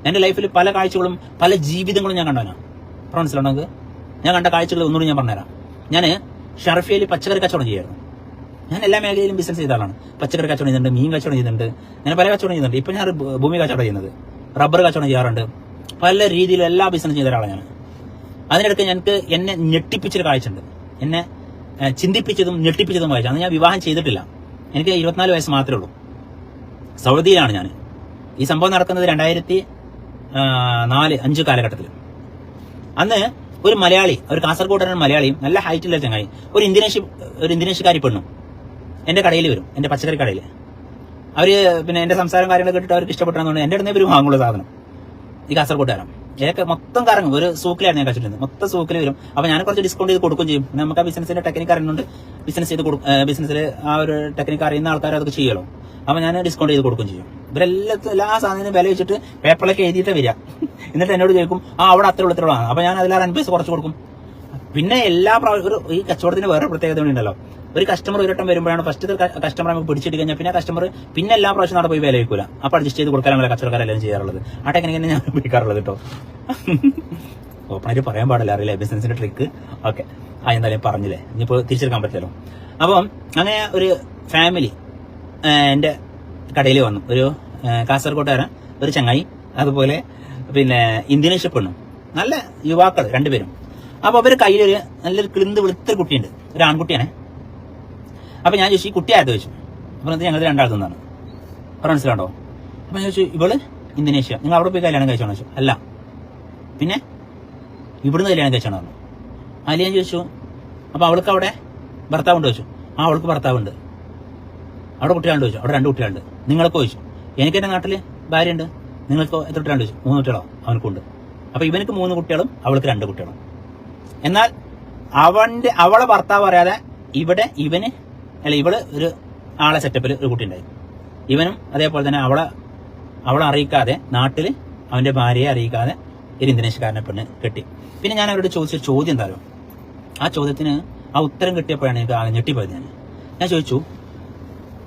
എന്റെ ലൈഫിൽ പല കാഴ്ചകളും പല ജീവിതങ്ങളും ഞാൻ കണ്ടവനാണ് മനസ്സിലാണോ നിങ്ങൾക്ക്? ഞാൻ കണ്ട കാഴ്ചകൾ ഒന്നുകൂടി ഞാൻ പറഞ്ഞുതരാം. ഞാൻ ഷർഫിയയിൽ പച്ചക്കറി കച്ചവടം ചെയ്യായിരുന്നു. ഞാൻ എല്ലാ മേഖലയിലും ബിസിനസ് ചെയ്ത ആളാണ്. പച്ചക്കറി കച്ചവടം ചെയ്തിട്ടുണ്ട് മീൻ കച്ചവടം ചെയ്തിട്ടുണ്ട് ഞാൻ പല കച്ചവടം ചെയ്യുന്നുണ്ട് ഇപ്പം ഞാൻ ഭൂമി കച്ചവടം ചെയ്യുന്നത്. റബ്ബർ കച്ചവടം ചെയ്യാറുണ്ട്. പല രീതിയിലും എല്ലാ ബിസിനസ് ചെയ്ത ഒരാളാണ് ഞാൻ അതിനിടയ്ക്ക് ഞങ്ങൾക്ക് എന്നെ ഞെട്ടിപ്പിച്ചൊരു കാഴ്ചയുണ്ട്. എന്നെ ചിന്തിപ്പിച്ചതും ഞെട്ടിപ്പിച്ചതും കാഴ്ച. അന്ന് ഞാൻ വിവാഹം ചെയ്തിട്ടില്ല. എനിക്ക് ഇരുപത്തിനാല് വയസ്സ് മാത്രമേ ഉള്ളൂ. സൗദിയിലാണ് ഞാൻ ഈ സംഭവം നടക്കുന്നത് രണ്ടായിരത്തി നാല് അഞ്ച് കാലഘട്ടത്തിൽ അന്ന് ഒരു മലയാളി ഒരു കാസർഗോഡൻ മലയാളിയും നല്ല ഹൈറ്റുള്ള ചങ്ങായി ഒരു ഇന്ത്യനേഷ്യ ഒരു ഇന്ത്യനേഷ്യക്കാരി പെണ്ണും. എന്റെ കടയിൽ വരും. എന്റെ പച്ചക്കറി കടയിൽ അവർ പിന്നെ എന്റെ സംസാരം കാര്യങ്ങളൊക്കെ കേട്ടിട്ട് അവർക്ക് ഇഷ്ടപ്പെട്ടെന്നുണ്ട് എന്റെ അടുത്ത് ഇവർ വാങ്ങുള്ള സാധനം. ഈ കാസർകോട്ടുകാരം ഏതൊക്കെ മൊത്തം കറങ്ങും. ഒരു സൂക്കിലാണ് ഞാൻ കഴിച്ചിട്ടുണ്ട് മൊത്തം സൂക്കിൽ വരും. അപ്പൊ ഞാൻ കുറച്ച് ഡിസ്കൗണ്ട് ചെയ്ത് കൊടുക്കും ചെയ്യും. നമുക്ക് ആ ബിസിനസിന്റെ ടെക്നിക്ക് അറിയുന്നുണ്ട് ബിസിനസ് ചെയ്ത് കൊടുക്കും. ബിസിനസ്സിൽ ആ ഒരു ടെക്നിക്ക് അറിയുന്ന ആൾക്കാർ അതൊക്കെ ചെയ്യലോ അപ്പൊ ഞാൻ ഡിസ്കൗണ്ട് ചെയ്ത് കൊടുക്കും ചെയ്യും. ഇവരെല്ലാം എല്ലാ സാധനവും വില വെച്ചിട്ട് പേപ്പറിലൊക്കെ എഴുതിയിട്ട് വരിക. എന്നിട്ട് എന്നോട് ചോദിക്കും ആ അവിടെ അത്ര ഉള്ളത്തിലുള്ളതാണ് അപ്പോൾ ഞാൻ അതിൽ അൻപത് പൈസ കുറച്ച് കൊടുക്കും. പിന്നെ എല്ലാ പ്രാവശ്യം ഈ കച്ചവടത്തിന് വേറെ പ്രത്യേകത ഉണ്ടല്ലോ. ഒരു കസ്റ്റമർ ഒരു വട്ടം വരുമ്പോഴാണ് ഫസ്റ്റ് കസ്റ്റമർ നമുക്ക് പിടിച്ചിട്ട് കഴിഞ്ഞാൽ പിന്നെ കസ്റ്റമർ പിന്നെ എല്ലാ പ്രാവശ്യം അവിടെ പോയി വില വയ്ക്കൂല അപ്പൊ അഡ്ജസ്റ്റ് ചെയ്ത് കൊടുക്കാൻ നമ്മളെ കച്ചവടക്കാരെല്ലാം ചെയ്യാറുള്ളത്. ആ ടെക്നിക്ക് തന്നെ ഞാൻ ഉപയോഗിക്കാറുള്ളത് കേട്ടോ ഓപ്പണായിട്ട് പറയാൻ പാടില്ല അറിയില്ല. ബിസിനസിന്റെ ട്രിക്ക് ഓക്കെ ആ എന്തായാലും പറഞ്ഞില്ലേ. ഇനിയിപ്പോൾ തിരിച്ചെടുക്കാൻ പറ്റില്ലല്ലോ. അപ്പം അങ്ങനെ ഒരു ഫാമിലി എന്റെ കടയിൽ വന്നു. ഒരു കാസർകോട്ടുകാരൻ ഒരു ചങ്ങായി അതുപോലെ പിന്നെ ഇന്ത്യനേഷ്യ പെണ്ണും. നല്ല യുവാക്കൾ രണ്ടുപേരും. അപ്പൊ അവർ കയ്യിലൊരു നല്ലൊരു കിളിന്ത് വെളുത്തൊരു കുട്ടിയുണ്ട്. ഒരു ആൺകുട്ടിയാണ്. അപ്പൊ ഞാൻ ചോദിച്ചു ഈ കുട്ടി ആരത് ചോദിച്ചു. അപ്പൊ എന്നിട്ട് ഞങ്ങൾ രണ്ടാൾ തന്നാണ്. അപ്പം മനസ്സിലാണ്ടോ അപ്പൊ ഞാൻ ചോദിച്ചു ഇവൾ ഇന്തോനേഷ്യ. നിങ്ങൾ അവിടെ പോയി കല്യാണം കഴിച്ചോ അല്ല. പിന്നെ? ഇവിടുന്ന് കല്യാണം കഴിച്ചോണോ പറഞ്ഞു അതിൽ ഞാൻ ചോദിച്ചു. അപ്പൊ അവൾക്ക് അവിടെ ഭർത്താവുണ്ട് ചോദിച്ചു. ആ അവൾക്ക് ഭർത്താവുണ്ട്. അവിടെ കുട്ടികളുണ്ട് ചോദിച്ചു. അവിടെ രണ്ട് കുട്ടികളുണ്ട്. നിങ്ങൾക്ക് ചോദിച്ചു. എനിക്ക് എന്റെ നാട്ടിൽ ഭാര്യയുണ്ട്. നിങ്ങൾക്ക് എത്ര കുട്ടികളുണ്ട്? ചോദിച്ചു. മൂന്ന് കുട്ടികളോ. അവനക്കുണ്ട്. അപ്പൊ ഇവനക്ക് മൂന്ന് കുട്ടികളും അവൾക്ക് രണ്ട് കുട്ടികളും. എന്നാൽ അവന്റെ അവളെ ഭർത്താവ് പറയാതെ ഇവിടെ ഇവന് അല്ല ഇവൾ ഒരു ആളെ സെറ്റപ്പിൽ ഒരു കുട്ടി ഉണ്ടായി ഇവനും അതേപോലെ തന്നെ അവളെ അവളെ അറിയിക്കാതെ നാട്ടിൽ അവന്റെ ഭാര്യയെ അറിയിക്കാതെ ഒരു ഇന്തോനേഷ്യക്കാരനെ പെണ്ണ് കെട്ടി. പിന്നെ ഞാൻ അവരോട് ചോദിച്ച ചോദ്യം എന്തായാലും ആ ചോദ്യത്തിന് ആ ഉത്തരം കിട്ടിയപ്പോഴാണ് എനിക്ക് ആകെ ഞെട്ടിപ്പോയത് ഞാൻ. ഞാൻ ചോദിച്ചു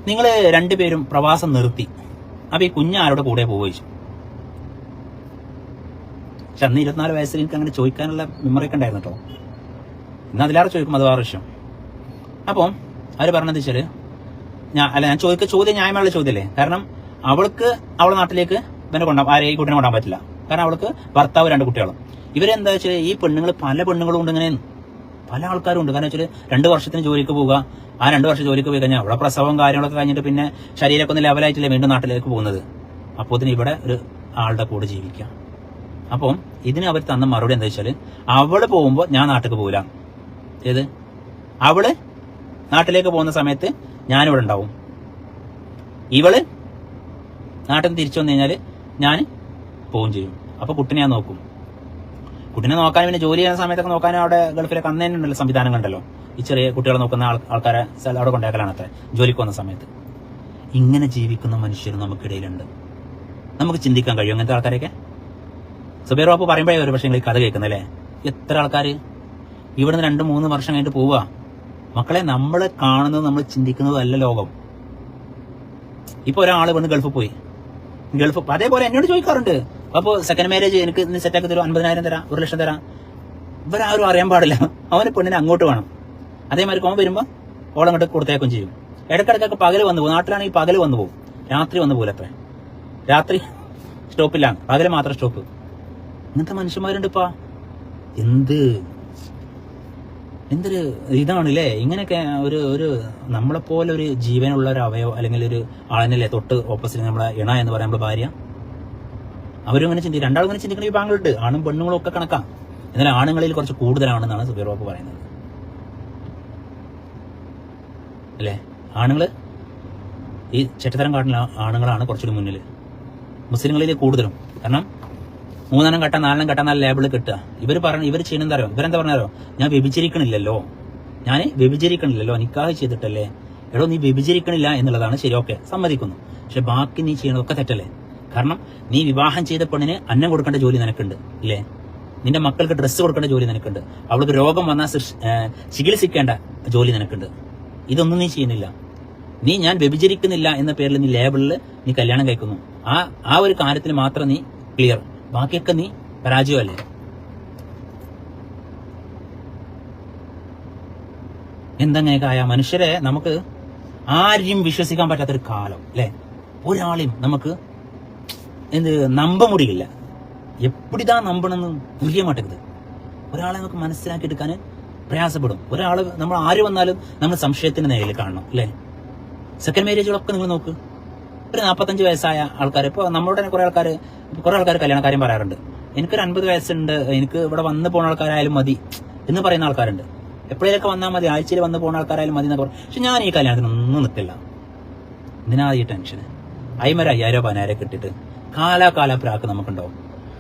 നിങ്ങൾ രണ്ടുപേരും പ്രവാസം നിർത്തി. അപ്പൊ ഈ കുഞ്ഞ് ആരുടെ കൂടെ പോവുക ചോദിച്ചു. പക്ഷെ അന്ന് ഇരുപത്തിനാല് വയസ്സിൽ എനിക്ക് അങ്ങനെ ചോദിക്കാനുള്ള മെമ്മറി ഒക്കെ ഉണ്ടായിരുന്നു കേട്ടോ. ഇന്ന് അതിലേറെ ചോദിക്കും അത് വേറെ വിഷയം. അപ്പം അവർ പറഞ്ഞത് വെച്ചാൽ ഞാൻ അല്ല ഞാൻ ചോദിക്ക ചോദ്യം ന്യായമായുള്ള ചോദ്യമല്ലേ? കാരണം അവൾക്ക് അവളെ നാട്ടിലേക്ക് ഇവനെ കൊണ്ടാ ആരെ ഈ കുട്ടിനെ കൊണ്ടാൻ പറ്റില്ല. കാരണം അവൾക്ക് ഭർത്താവ് രണ്ട് കുട്ടികളും. ഇവരെന്താ വെച്ചാൽ ഈ പെണ്ണുങ്ങൾ പല പെണ്ണുങ്ങളും ഉണ്ട് ഇങ്ങനെ. പല ആൾക്കാരും ഉണ്ട്. കാരണം വെച്ചാൽ രണ്ട് വർഷത്തിന് ജോലിക്ക് പോവുക ആ രണ്ട് വർഷം ജോലിക്ക് പോയി കഴിഞ്ഞാൽ അവിടെ പ്രസവം കാര്യങ്ങളൊക്കെ കഴിഞ്ഞിട്ട് പിന്നെ ശരീരമൊക്കെ ഒന്ന് ലെവലായിട്ടില്ലേ വീണ്ടും നാട്ടിലേക്ക് പോകുന്നത്? അപ്പോൾ ഇതിന് ഇവിടെ ഒരു ആളുടെ കൂടെ ജീവിക്കാം. അപ്പം ഇതിന് അവർ തന്ന മറുപടി എന്താ വെച്ചാൽ അവൾ പോകുമ്പോൾ ഞാൻ നാട്ടിലേക്ക് പോകില്ല ഏത്? അവൾ നാട്ടിലേക്ക് പോകുന്ന സമയത്ത് ഞാനിവിടെ ഉണ്ടാവും. ഇവൾ നാട്ടിൽ നിന്ന് തിരിച്ചു വന്നു കഴിഞ്ഞാൽ ഞാൻ പോവുകയും ചെയ്യും. അപ്പോൾ കുട്ടിനെ ഞാൻ നോക്കും. കുട്ടിനെ നോക്കാൻ പിന്നെ ജോലി ചെയ്യുന്ന സമയത്തൊക്കെ നോക്കാൻ അവിടെ ഗൾഫിലൊക്കെ അന്ന് തന്നെ ഉണ്ടല്ലോ സംവിധാനം കണ്ടല്ലോ ഈ ചെറിയ കുട്ടികളെ നോക്കുന്ന ആൾ ആൾക്കാരെ അവിടെ കൊണ്ടാക്കലാണ് ജോലിക്ക് വന്ന സമയത്ത്. ഇങ്ങനെ ജീവിക്കുന്ന മനുഷ്യർ നമുക്കിടയിലുണ്ട്. നമുക്ക് ചിന്തിക്കാൻ കഴിയും. അങ്ങനത്തെ ആൾക്കാരൊക്കെ സുബൈർ ബാബു പറയുമ്പോഴേ ഒരു പക്ഷേ ഈ കഥ കേൾക്കുന്നല്ലേ? എത്ര ആൾക്കാർ ഇവിടുന്ന് രണ്ട് മൂന്ന് വർഷം കഴിഞ്ഞിട്ട് പോവുക. മക്കളെ നമ്മൾ കാണുന്നത് നമ്മൾ ചിന്തിക്കുന്നതല്ല ലോകം. ഇപ്പൊ ഒരാൾ വന്ന് ഗൾഫ് പോയി. ഗൾഫ് അതേപോലെ എന്നോട് ചോദിക്കാറുണ്ട്. അപ്പോ സെക്കൻഡ് മാരേജ് എനിക്ക് ഇന്ന് സെറ്റാക്കി തരും അൻപതിനായിരം തരാം ഒരു ലക്ഷം തരാം. ഇവരാരും അറിയാൻ പാടില്ല. അവന് പെണ്ണിനെ അങ്ങോട്ട് വേണം. അതേമാതിരി കോമ വരുമ്പോ ഓളങ്ങോട്ട് കൊടുത്തേക്കും ചെയ്യും. ഇടക്കിടക്കൊക്കെ പകൽ വന്നു പോകും. നാട്ടിലാണെങ്കിൽ പകൽ വന്നു പോകും. രാത്രി വന്നു പോലത്രേ രാത്രി സ്റ്റോപ്പിലാണ് പകൽ മാത്രം സ്റ്റോപ്പ് ഇങ്ങനത്തെ മനുഷ്യന്മാരുണ്ട് ഇപ്പാ. എന്ത്? എന്തൊരു ഇതാണല്ലേ? ഇങ്ങനെയൊക്കെ ഒരു ഒരു നമ്മളെ പോലെ ഒരു ജീവനുള്ള ഒരു അവയവം അല്ലെങ്കിൽ ഒരു ആളിനല്ലേ തൊട്ട് ഓപ്പോസിറ്റ് നമ്മളെ ഇണ എന്ന് പറയാൻ നമ്മുടെ ഭാര്യ? അവരും അങ്ങനെ ചിന്തിക്കും രണ്ടാളും അങ്ങനെ ചിന്തിക്കുന്ന വിഭാഗങ്ങളുണ്ട് ആണും പെണ്ണുങ്ങളും ഒക്കെ കണക്കാം. എന്നാൽ ആണുങ്ങളിൽ കുറച്ച് കൂടുതലാണെന്നാണ് ബാബു പറയുന്നത്. അല്ലേ? ആണുങ്ങൾ? ഈ ചെറ്റത്തരം കാട്ടിലെ ആണുങ്ങളാണ് കുറച്ചുകൂടി മുന്നിൽ മുസ്ലിങ്ങളിൽ കൂടുതലും. കാരണം മൂന്നെണ്ണം കെട്ടാൻ നാലെണ്ണം കെട്ടാൻ നാല് ലേബിൾ കിട്ടുക. ഇവർ പറഞ്ഞു ഇവർ ചെയ്യണമെന്ന് അറിയോ? ഇവരെന്താ പറഞ്ഞാലോ ഞാൻ വ്യഭിചരിക്കണില്ലല്ലോ. ഞാൻ വ്യഭിചരിക്കണില്ലല്ലോ. നിക്കാഹ് ചെയ്തിട്ടല്ലേ. എടോ നീ വ്യഭിചരിക്കണില്ല എന്നുള്ളതാണ് ശരി ഓക്കെ. സമ്മതിക്കുന്നു. പക്ഷെ ബാക്കി നീ ചെയ്യണതൊക്കെ തെറ്റല്ലേ? കാരണം നീ വിവാഹം ചെയ്ത പെണ്ണിന് അന്നം കൊടുക്കേണ്ട ജോലി നിനക്കുണ്ട് ഇല്ലേ? നിന്റെ മക്കൾക്ക് ഡ്രസ്സ് കൊടുക്കേണ്ട ജോലി നിനക്കുണ്ട്. അവൾക്ക് രോഗം വന്നാൽ ചികിത്സിക്കേണ്ട ജോലി നിനക്കുണ്ട്. ഇതൊന്നും നീ ചെയ്യുന്നില്ല. നീ ഞാൻ വ്യഭിചരിക്കുന്നില്ല എന്ന പേരിൽ നീ ലേബിളിൽ നീ കല്യാണം കഴിക്കുന്നു. ആ ആ ഒരു കാര്യത്തിൽ മാത്രം നീ ക്ലിയർ ബാക്കിയൊക്കെ നീ പരാജയമല്ലേ? എന്തെങ്ങനെയൊക്കെ ആയ മനുഷ്യരെ നമുക്ക് ആരെയും വിശ്വസിക്കാൻ പറ്റാത്തൊരു കാലം അല്ലെ? ഒരാളെയും നമുക്ക് എന്ത് നമ്പ മുടിയില്ല എപ്പിടിതാ നമ്പണമെന്ന് പുരിയ മാട്ടരുത് ഒരാളെ നമുക്ക് മനസ്സിലാക്കി എടുക്കാൻ പ്രയാസപ്പെടും. ഒരാൾ നമ്മൾ ആര് വന്നാലും നമ്മൾ സംശയത്തിന്റെ നേരിൽ കാണണം അല്ലേ? സെക്കൻഡ് മാരേജുകളൊക്കെ നിങ്ങൾ നോക്ക്. ഒരു നാൽപ്പത്തഞ്ച് വയസ്സായ ആൾക്കാർ ഇപ്പോൾ നമ്മളോട് തന്നെ കുറെ ആൾക്കാർ കുറെ ആൾക്കാർ കല്യാണ കാര്യം പറയാറുണ്ട്. എനിക്കൊരു അൻപത് വയസ്സുണ്ട് എനിക്ക് ഇവിടെ വന്ന് പോകുന്ന ആൾക്കാരായാലും മതി എന്ന് പറയുന്ന ആൾക്കാരുണ്ട്. എപ്പോഴേലൊക്കെ വന്നാൽ മതി ആഴ്ചയിൽ വന്ന് പോകുന്ന ആൾക്കാരായാലും മതി എന്നൊക്കെ പറയും പക്ഷെ ഞാൻ ഈ കല്യാണത്തിനൊന്നും നിൽക്കില്ല. എന്തിനാ ഈ ടെൻഷൻ അയ്മര അയ്യായിരം പതിനായിരം കിട്ടിയിട്ട് കാലാകാല പ്രാക്ക് നമുക്കുണ്ടാവും.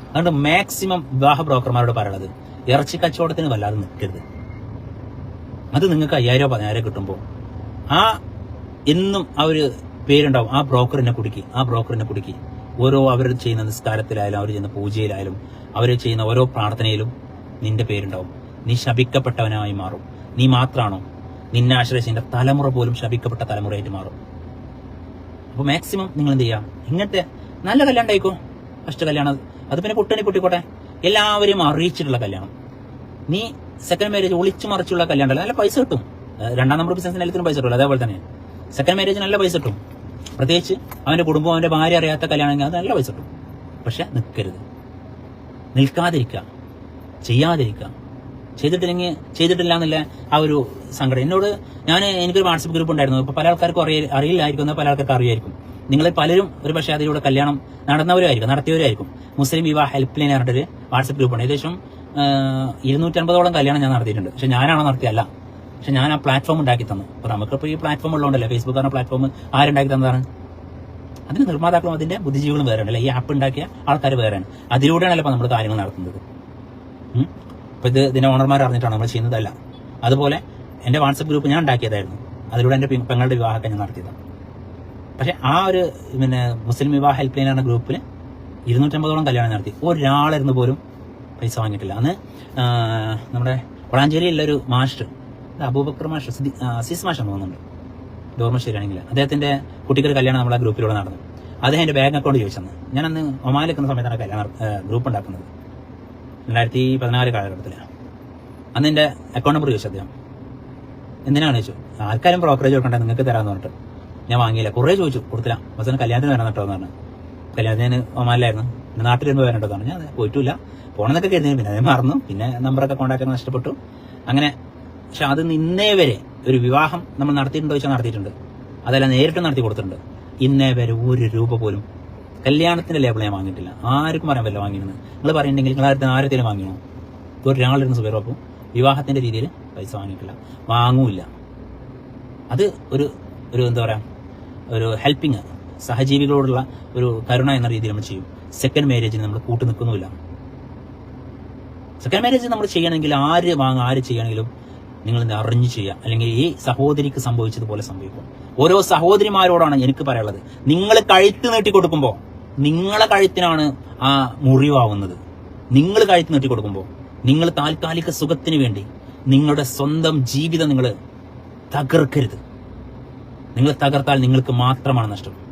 അതുകൊണ്ട് മാക്സിമം വിവാഹ ബ്രോക്കർമാരോട് പറയുന്നത് ഇറച്ചി കച്ചവടത്തിന് വല്ലാതെ നിൽക്കരുത്. അത് നിങ്ങൾക്ക് അയ്യായിരം പതിനായിരം കിട്ടുമ്പോൾ ആ എന്നും ആ ഒരു പേരുണ്ടാവും. ആ ബ്രോക്കറിനെ കുടുക്കി. ആ ബ്രോക്കറിനെ കുടുക്കി. ഓരോ അവർ ചെയ്യുന്ന നിസ്കാരത്തിലായാലും അവർ ചെയ്യുന്ന പൂജയിലായാലും അവർ ചെയ്യുന്ന ഓരോ പ്രാർത്ഥനയിലും നിന്റെ പേരുണ്ടാവും. നീ ശപിക്കപ്പെട്ടവനായി മാറും. നീ മാത്രമാണോ നിന്നെ ആശ്രയിച്ച് നിന്റെ തലമുറ പോലും ശപിക്കപ്പെട്ട തലമുറയായിട്ട് മാറും. അപ്പോൾ മാക്സിമം നിങ്ങൾ എന്ത് ചെയ്യുക ഇങ്ങനത്തെ നല്ല കല്യാണം ആയിക്കോ ഫസ്റ്റ് കല്യാണം. അത് പിന്നെ കുട്ടണി പൊട്ടിക്കോട്ടെ എല്ലാവരെയും അറിയിച്ചിട്ടുള്ള കല്യാണം. നീ സെക്കൻഡ് മാരേജ് ഒളിച്ചു മറിച്ചുള്ള കല്യാണം അല്ല പൈസ കിട്ടും. രണ്ടാം നമ്പർ ബിസിനസ്സിന് എല്ലാത്തിനും പൈസ കിട്ടും. അതേപോലെ തന്നെ. സെക്കൻഡ് മാരേജ് നല്ല പൈസ കിട്ടും. പ്രത്യേകിച്ച് അവന്റെ കുടുംബം അവന്റെ ഭാര്യ അറിയാത്ത കല്യാണമെങ്കിൽ അത് നല്ല പൈസ കിട്ടും. പക്ഷെ നിൽക്കരുത്. നിൽക്കാതിരിക്കുക ചെയ്യാതിരിക്കുക ചെയ്തിട്ടില്ലെങ്കിൽ ചെയ്തിട്ടില്ല എന്നുള്ള ആ ഒരു സങ്കടം എന്നോട് ഞാൻ എനിക്കൊരു വാട്സപ്പ് ഗ്രൂപ്പ് ഉണ്ടായിരുന്നു. ഇപ്പോൾ പല ആൾക്കാർക്കും അറിയ അറിയില്ലായിരിക്കും പല ആൾക്കാർക്ക് അറിയായിരിക്കും നിങ്ങളെ പലരും ഒരു പക്ഷേ അതിലൂടെ കല്യാണം നടന്നവരായിരിക്കും നടത്തിയവരായിരിക്കും മുസ്ലിം വിവാഹ ഹെൽപ്പ് ലൈൻ പറഞ്ഞിട്ടൊരു വാട്സപ്പ് ഗ്രൂപ്പാണ് ഏകദേശം ഇരുന്നൂറ്റമ്പതോളം കല്യാണം ഞാൻ നടത്തിയിട്ടുണ്ട്. പക്ഷെ ഞാനാണോ നടത്തിയല്ല പക്ഷെ ഞാൻ ആ പ്ലാറ്റ്ഫോം ഉണ്ടാക്കി തന്നു. അപ്പൊ നമുക്കിപ്പോൾ ഈ പ്ലാറ്റ്ഫോം ഉള്ളതുകൊണ്ടല്ലേ ഫേസ്ബുക്ക് പറഞ്ഞ പ്ലാറ്റ്ഫോം ആരുണ്ടാക്കി തന്നതാണ്? അതിന് നിർമ്മാതാക്കളും അതിന്റെ ബുദ്ധിജീവികളും വേറെയാണ്. അല്ലെ? ഈ ആപ്പ് ഉണ്ടാക്കിയ ആൾക്കാർ വേറെയാണ്. അതിലൂടെയാണല്ലോ ഇപ്പൊ നമ്മൾ കാര്യങ്ങൾ നടത്തുന്നത്. അപ്പോൾ അപ്പൊ ഇത് ഇതിന്റെ ഓണർമാർ അറിഞ്ഞിട്ടാണ് നമ്മൾ ചെയ്യുന്നതല്ല. അതുപോലെ എന്റെ വാട്സപ്പ് ഗ്രൂപ്പ് ഞാൻ ഉണ്ടാക്കിയതായിരുന്നു. അതിലൂടെ എന്റെ പെങ്ങളുടെ വിവാഹമൊക്കെ ഞാൻ നടത്തിയതാണ്. പക്ഷെ ആ ഒരു പിന്നെ മുസ്ലിം വിവാഹ ഹെൽപ്പ് ലൈൻ എന്ന ഗ്രൂപ്പിൽ ഇരുന്നൂറ്റമ്പതോളം കല്യാണം നടത്തി. ഒരാളിരുന്ന് പോലും പൈസ വാങ്ങിയിട്ടില്ല. അന്ന് നമ്മുടെ വളാഞ്ചേരിയിലുള്ള ഒരു മാസ്റ്റർ അബൂബക്കർ ആ, അസീസ് മാഷ് എന്ന് തോന്നുന്നുണ്ട്. ഡോർമശ്ശേരിയാണെങ്കിൽ ശരിയാണെങ്കിൽ. അദ്ദേഹത്തിന്റെ കുട്ടിക്കൊരു കല്യാണം നമ്മളെ ഗ്രൂപ്പിലൂടെ നടന്നു. അദ്ദേഹം എന്റെ ബാങ്ക് അക്കൗണ്ട് ചോദിച്ചെന്ന്. ഞാൻ അന്ന് ഒമാൻ നിൽക്കുന്ന സമയത്താണ് കല്യാണം ഗ്രൂപ്പ് ഉണ്ടാക്കുന്നത്. രണ്ടായിരത്തി പതിനാല് കാലഘട്ടത്തിൽ. അന്ന് എന്റെ അക്കൗണ്ട് നമ്പർ ചോദിച്ചു അദ്ദേഹം. എന്തിനാണ് ചോദിച്ചു? ആർക്കാരും ബ്രോക്കറേജ് കൊടുക്കണ്ട? നിങ്ങൾക്ക് തരാമെന്ന് പറഞ്ഞിട്ട്. ഞാൻ വാങ്ങിയില്ല. കുറേ ചോദിച്ചു. കൊടുത്തില്ല. അവസാനം കല്യാണത്തിന് വരണം കേട്ടോ എന്ന് പറഞ്ഞു. കല്യാണത്തിന് ഒമാനിലായിരുന്നു. പിന്നെ നാട്ടിൽ നിന്ന് വരണ്ടോ എന്ന് പറഞ്ഞു. ഞാൻ പോയിട്ടില്ല. പോകണമെന്നൊക്കെ കരുതി പിന്നെ അതേ മറന്നു. പിന്നെ നമ്പറൊക്കെ കോൺടാക്ട് നഷ്ടപ്പെട്ടു. അങ്ങനെ പക്ഷെ അത് നിന്നേ വരെ ഒരു വിവാഹം നമ്മൾ നടത്തിയിട്ടുണ്ടോ ചോദിച്ചാൽ നടത്തിയിട്ടുണ്ട്. അതല്ല നേരിട്ട് നടത്തി കൊടുത്തിട്ടുണ്ട്. ഇന്നേ വരെ ഒരു രൂപ പോലും കല്യാണത്തിന്റെ ലേബിൾ ഞാൻ വാങ്ങിയിട്ടില്ല. ആർക്കും പറയാൻ പറ്റില്ല വാങ്ങിയിരുന്നു നിങ്ങൾ പറയുന്നുണ്ടെങ്കിൽ നിങ്ങൾ ആരുടെ ആരത്തേലും വാങ്ങിയോ? ഒരാളിരുന്ന് സുബൈറോപ്പും വിവാഹത്തിന്റെ രീതിയിൽ പൈസ വാങ്ങിയിട്ടില്ല. വാങ്ങൂല്ല. അത് ഒരു ഒരു എന്താ പറയാ ഒരു ഹെൽപ്പിങ് സഹജീവികളോടുള്ള ഒരു കരുണ എന്ന രീതിയിൽ നമ്മൾ ചെയ്യും. സെക്കൻഡ് മാരേജിന് നമ്മൾ കൂട്ടു നിൽക്കുന്നുമില്ല സെക്കൻഡ് മാരേജ് നമ്മൾ ചെയ്യണമെങ്കിൽ ആര് വാങ്ങുക ആര് ചെയ്യണമെങ്കിലും നിങ്ങൾ ഇത് അറിഞ്ഞു ചെയ്യുക. അല്ലെങ്കിൽ ഈ സഹോദരിക്ക് സംഭവിച്ചതുപോലെ സംഭവിക്കും. ഓരോ സഹോദരിമാരോടാണ് എനിക്ക് പറയാനുള്ളത്. നിങ്ങൾ കഴുത്ത് നീട്ടി കൊടുക്കുമ്പോൾ നിങ്ങളെ കഴുത്തിനാണ് ആ മുറിവാവുന്നത്. നിങ്ങൾ കഴുത്ത് നീട്ടി കൊടുക്കുമ്പോൾ നിങ്ങൾ താൽക്കാലിക സുഖത്തിന് വേണ്ടി നിങ്ങളുടെ സ്വന്തം ജീവിതം നിങ്ങൾ തകർക്കരുത്. നിങ്ങൾ തകർത്താൽ നിങ്ങൾക്ക് മാത്രമാണ് നഷ്ടം.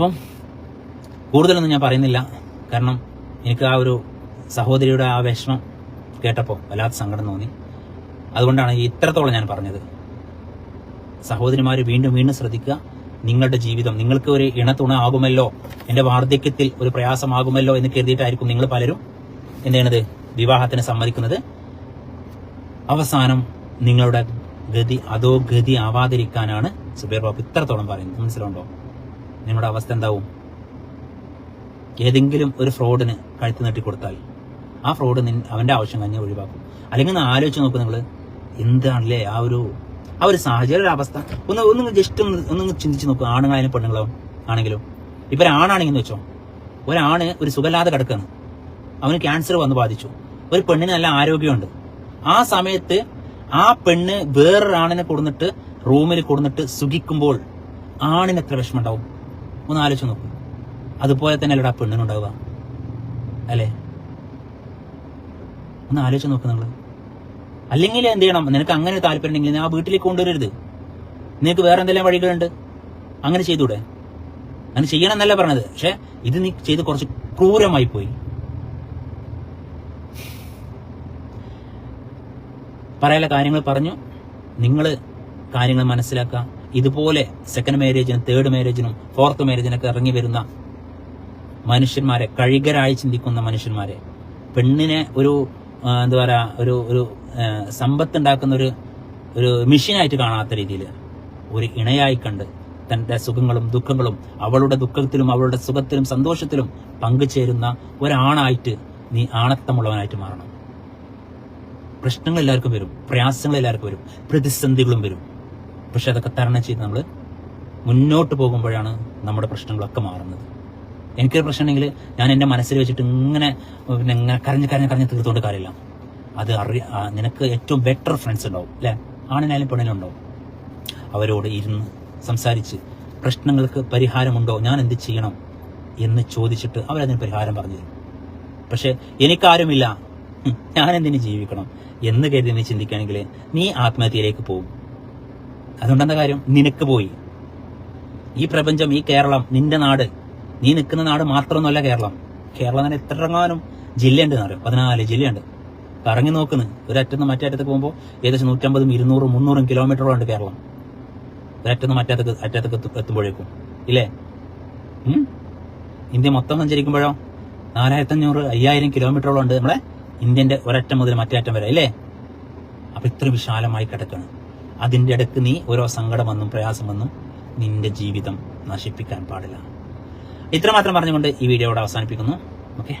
അപ്പം കൂടുതലൊന്നും ഞാൻ പറയുന്നില്ല. കാരണം എനിക്ക് ആ ഒരു സഹോദരിയുടെ ആ വിഷമം കേട്ടപ്പോൾ വല്ലാത്ത സങ്കടം തോന്നി. അതുകൊണ്ടാണ് ഇത്രത്തോളം ഞാൻ പറഞ്ഞത്. സഹോദരിമാർ വീണ്ടും വീണ്ടും ശ്രദ്ധിക്കുക. നിങ്ങളുടെ ജീവിതം നിങ്ങൾക്ക് ഒരു ഇണത്തുണ ആകുമല്ലോ. എന്റെ വാർദ്ധക്യത്തിൽ ഒരു പ്രയാസമാകുമല്ലോ എന്ന് കരുതിയിട്ടായിരിക്കും നിങ്ങൾ പലരും എന്ത് ചെയ്യണത് വിവാഹത്തിന് സമ്മതിക്കുന്നത്. അവസാനം നിങ്ങളുടെ ഗതി അതോ ഗതി ആവാതിരിക്കാനാണ് സുബേർ ബാബു ഇത്രത്തോളം പറയുന്നത്. മനസ്സിലുണ്ടോ നിങ്ങളുടെ അവസ്ഥ എന്താവും? ഏതെങ്കിലും ഒരു ഫ്രോഡിന് കഴുത്ത് നീട്ടി കൊടുത്താൽ ആ ഫ്രോഡ് നിൻ അവന്റെ ആവശ്യം തന്നെ ഒഴിവാക്കും. അല്ലെങ്കിൽ ഒന്ന് ആലോചിച്ച് നോക്കും നിങ്ങൾ എന്താണല്ലേ ആ ഒരു ആ ഒരു സാഹചര്യ അവസ്ഥ? ഒന്ന് ഒന്ന് ജസ്റ്റ് ഒന്ന് ഒന്ന് ചിന്തിച്ച് നോക്കും. ആണുങ്ങളായാലും പെണ്ണുങ്ങളോ ആണെങ്കിലും. ഇപ്പൊ എന്ന് വെച്ചോ ഒരാണ് ഒരു സുഖമില്ലാതെ കിടക്കുന്നു അവന് ക്യാൻസർ വന്ന് ബാധിച്ചു. ഒരു പെണ്ണിന് നല്ല ആരോഗ്യമുണ്ട്. ആ സമയത്ത് ആ പെണ്ണ് വേറൊരാണിനെ കൊടുന്നിട്ട് റൂമിൽ കൊടുന്നിട്ട് സുഖിക്കുമ്പോൾ ആണിന് എത്ര വിഷമം ഉണ്ടാവും? ഒന്ന് ആലോചിച്ച് നോക്കൂ. അതുപോലെ തന്നെ അല്ലടാ പെണ്ണിനുണ്ടാവുക? അല്ലേ? ഒന്ന് ആലോചിച്ച് നോക്ക് നിങ്ങൾ അല്ലെങ്കിൽ എന്ത് ചെയ്യണം? നിനക്ക് അങ്ങനെ താല്പര്യം ഉണ്ടെങ്കിൽ ആ വീട്ടിലേക്ക് കൊണ്ടുവരരുത്. നിനക്ക് വേറെ എന്തെല്ലാം വഴികളുണ്ട്? അങ്ങനെ ചെയ്തൂടെ? അങ്ങനെ ചെയ്യണം എന്നല്ല പറഞ്ഞത്. പക്ഷെ ഇത് നീ ചെയ്ത് കുറച്ച് ക്രൂരമായി പോയി. പറയാനുള്ള കാര്യങ്ങൾ പറഞ്ഞു. നിങ്ങൾ കാര്യങ്ങൾ മനസ്സിലാക്കുക. ഇതുപോലെ സെക്കൻഡ് മാരേജിനും തേർഡ് മാരേജിനും ഫോർത്ത് മാരേജിനൊക്കെ ഇറങ്ങി വരുന്ന മനുഷ്യന്മാരെ കഴുകരായി ചിന്തിക്കുന്ന മനുഷ്യന്മാരെ പെണ്ണിനെ ഒരു എന്താ പറയാ ഒരു ഒരു സമ്പത്ത് ഉണ്ടാക്കുന്ന ഒരു ഒരു മെഷീനായിട്ട് കാണാത്ത രീതിയിൽ ഒരു ഇണയായി കണ്ട് തന്റെ സുഖങ്ങളും ദുഃഖങ്ങളും അവളുടെ ദുഃഖത്തിലും അവളുടെ സുഖത്തിലും സന്തോഷത്തിലും പങ്കുചേരുന്ന ഒരാണായിട്ട് നീ ആണത്തമുള്ളവനായിട്ട് മാറണം. പ്രശ്നങ്ങൾ എല്ലാവർക്കും വരും പ്രയാസങ്ങൾ എല്ലാവർക്കും വരും പ്രതിസന്ധികളും വരും. പക്ഷെ അതൊക്കെ തരണം ചെയ്ത് നമ്മൾ മുന്നോട്ട് പോകുമ്പോഴാണ് നമ്മുടെ പ്രശ്നങ്ങളൊക്കെ മാറുന്നത്. എനിക്കൊരു പ്രശ്നമുണ്ടെങ്കിൽ ഞാൻ എന്റെ മനസ്സിൽ വെച്ചിട്ട് ഇങ്ങനെ പിന്നെ ഇങ്ങനെ കരഞ്ഞ് കരഞ്ഞ് കരഞ്ഞ് തീർത്തുകൊണ്ട് കാര്യമില്ല. അത് അറിയ നിനക്ക് ഏറ്റവും ബെറ്റർ ഫ്രണ്ട്സ് ഉണ്ടാവും അല്ലേ? ആണിനായാലും പെണ്ണിനും ഉണ്ടാവും. അവരോട് ഇരുന്ന് സംസാരിച്ച് പ്രശ്നങ്ങൾക്ക് പരിഹാരമുണ്ടോ ഞാൻ എന്ത് ചെയ്യണം എന്ന് ചോദിച്ചിട്ട് അവരതിന് പരിഹാരം പറഞ്ഞു തരും. പക്ഷെ എനിക്കാരുമില്ല. ഞാൻ എന്തിനു ജീവിക്കണം എന്ന് കരുതി നീ ചിന്തിക്കുകയാണെങ്കിൽ നീ ആത്മഹത്യയിലേക്ക് പോകും. അതുകൊണ്ടെന്താ കാര്യം? നിനക്ക് പോയി. ഈ പ്രപഞ്ചം ഈ കേരളം നിന്റെ നാട് നീ നിൽക്കുന്ന നാട് മാത്രമൊന്നുമല്ല കേരളം. കേരളം തന്നെ എത്ര എങ്ങാനും ജില്ലയുണ്ട് പറയും പതിനാല് ജില്ലയുണ്ട്. കറങ്ങി നോക്കുന്നു ഒരറ്റത്ത് മറ്റേ അറ്റത്തേക്ക് പോകുമ്പോൾ ഏകദേശം നൂറ്റമ്പതും ഇരുന്നൂറും മുന്നൂറും കിലോമീറ്ററോളം ഉണ്ട് കേരളം. ഒരറ്റത്ത് മറ്റേ അറ്റത്തേക്ക് എത്തുമ്പോഴേക്കും. ഇല്ലേ? ഇന്ത്യ മൊത്തം സഞ്ചരിക്കുമ്പോഴോ? നാലായിരത്തി അഞ്ഞൂറ് അയ്യായിരം കിലോമീറ്ററോളം ഉണ്ട് നമ്മളെ ഇന്ത്യന്റെ ഒരറ്റം മുതൽ മറ്റേ അറ്റം വരെ. അല്ലേ അപ്പൊ ഇത്ര വിശാലമായി കിടക്കാണ്. അതിന്റെ ഇടയ്ക്ക് നീ ഓരോ സങ്കടം വന്നും പ്രയാസം വന്നും നിന്റെ ജീവിതം നശിപ്പിക്കാൻ പാടില്ല. ഇത്രമാത്രം പറഞ്ഞുകൊണ്ട് ഈ വീഡിയോ ഇവിടെ അവസാനിപ്പിക്കുന്നു. ഓക്കെ?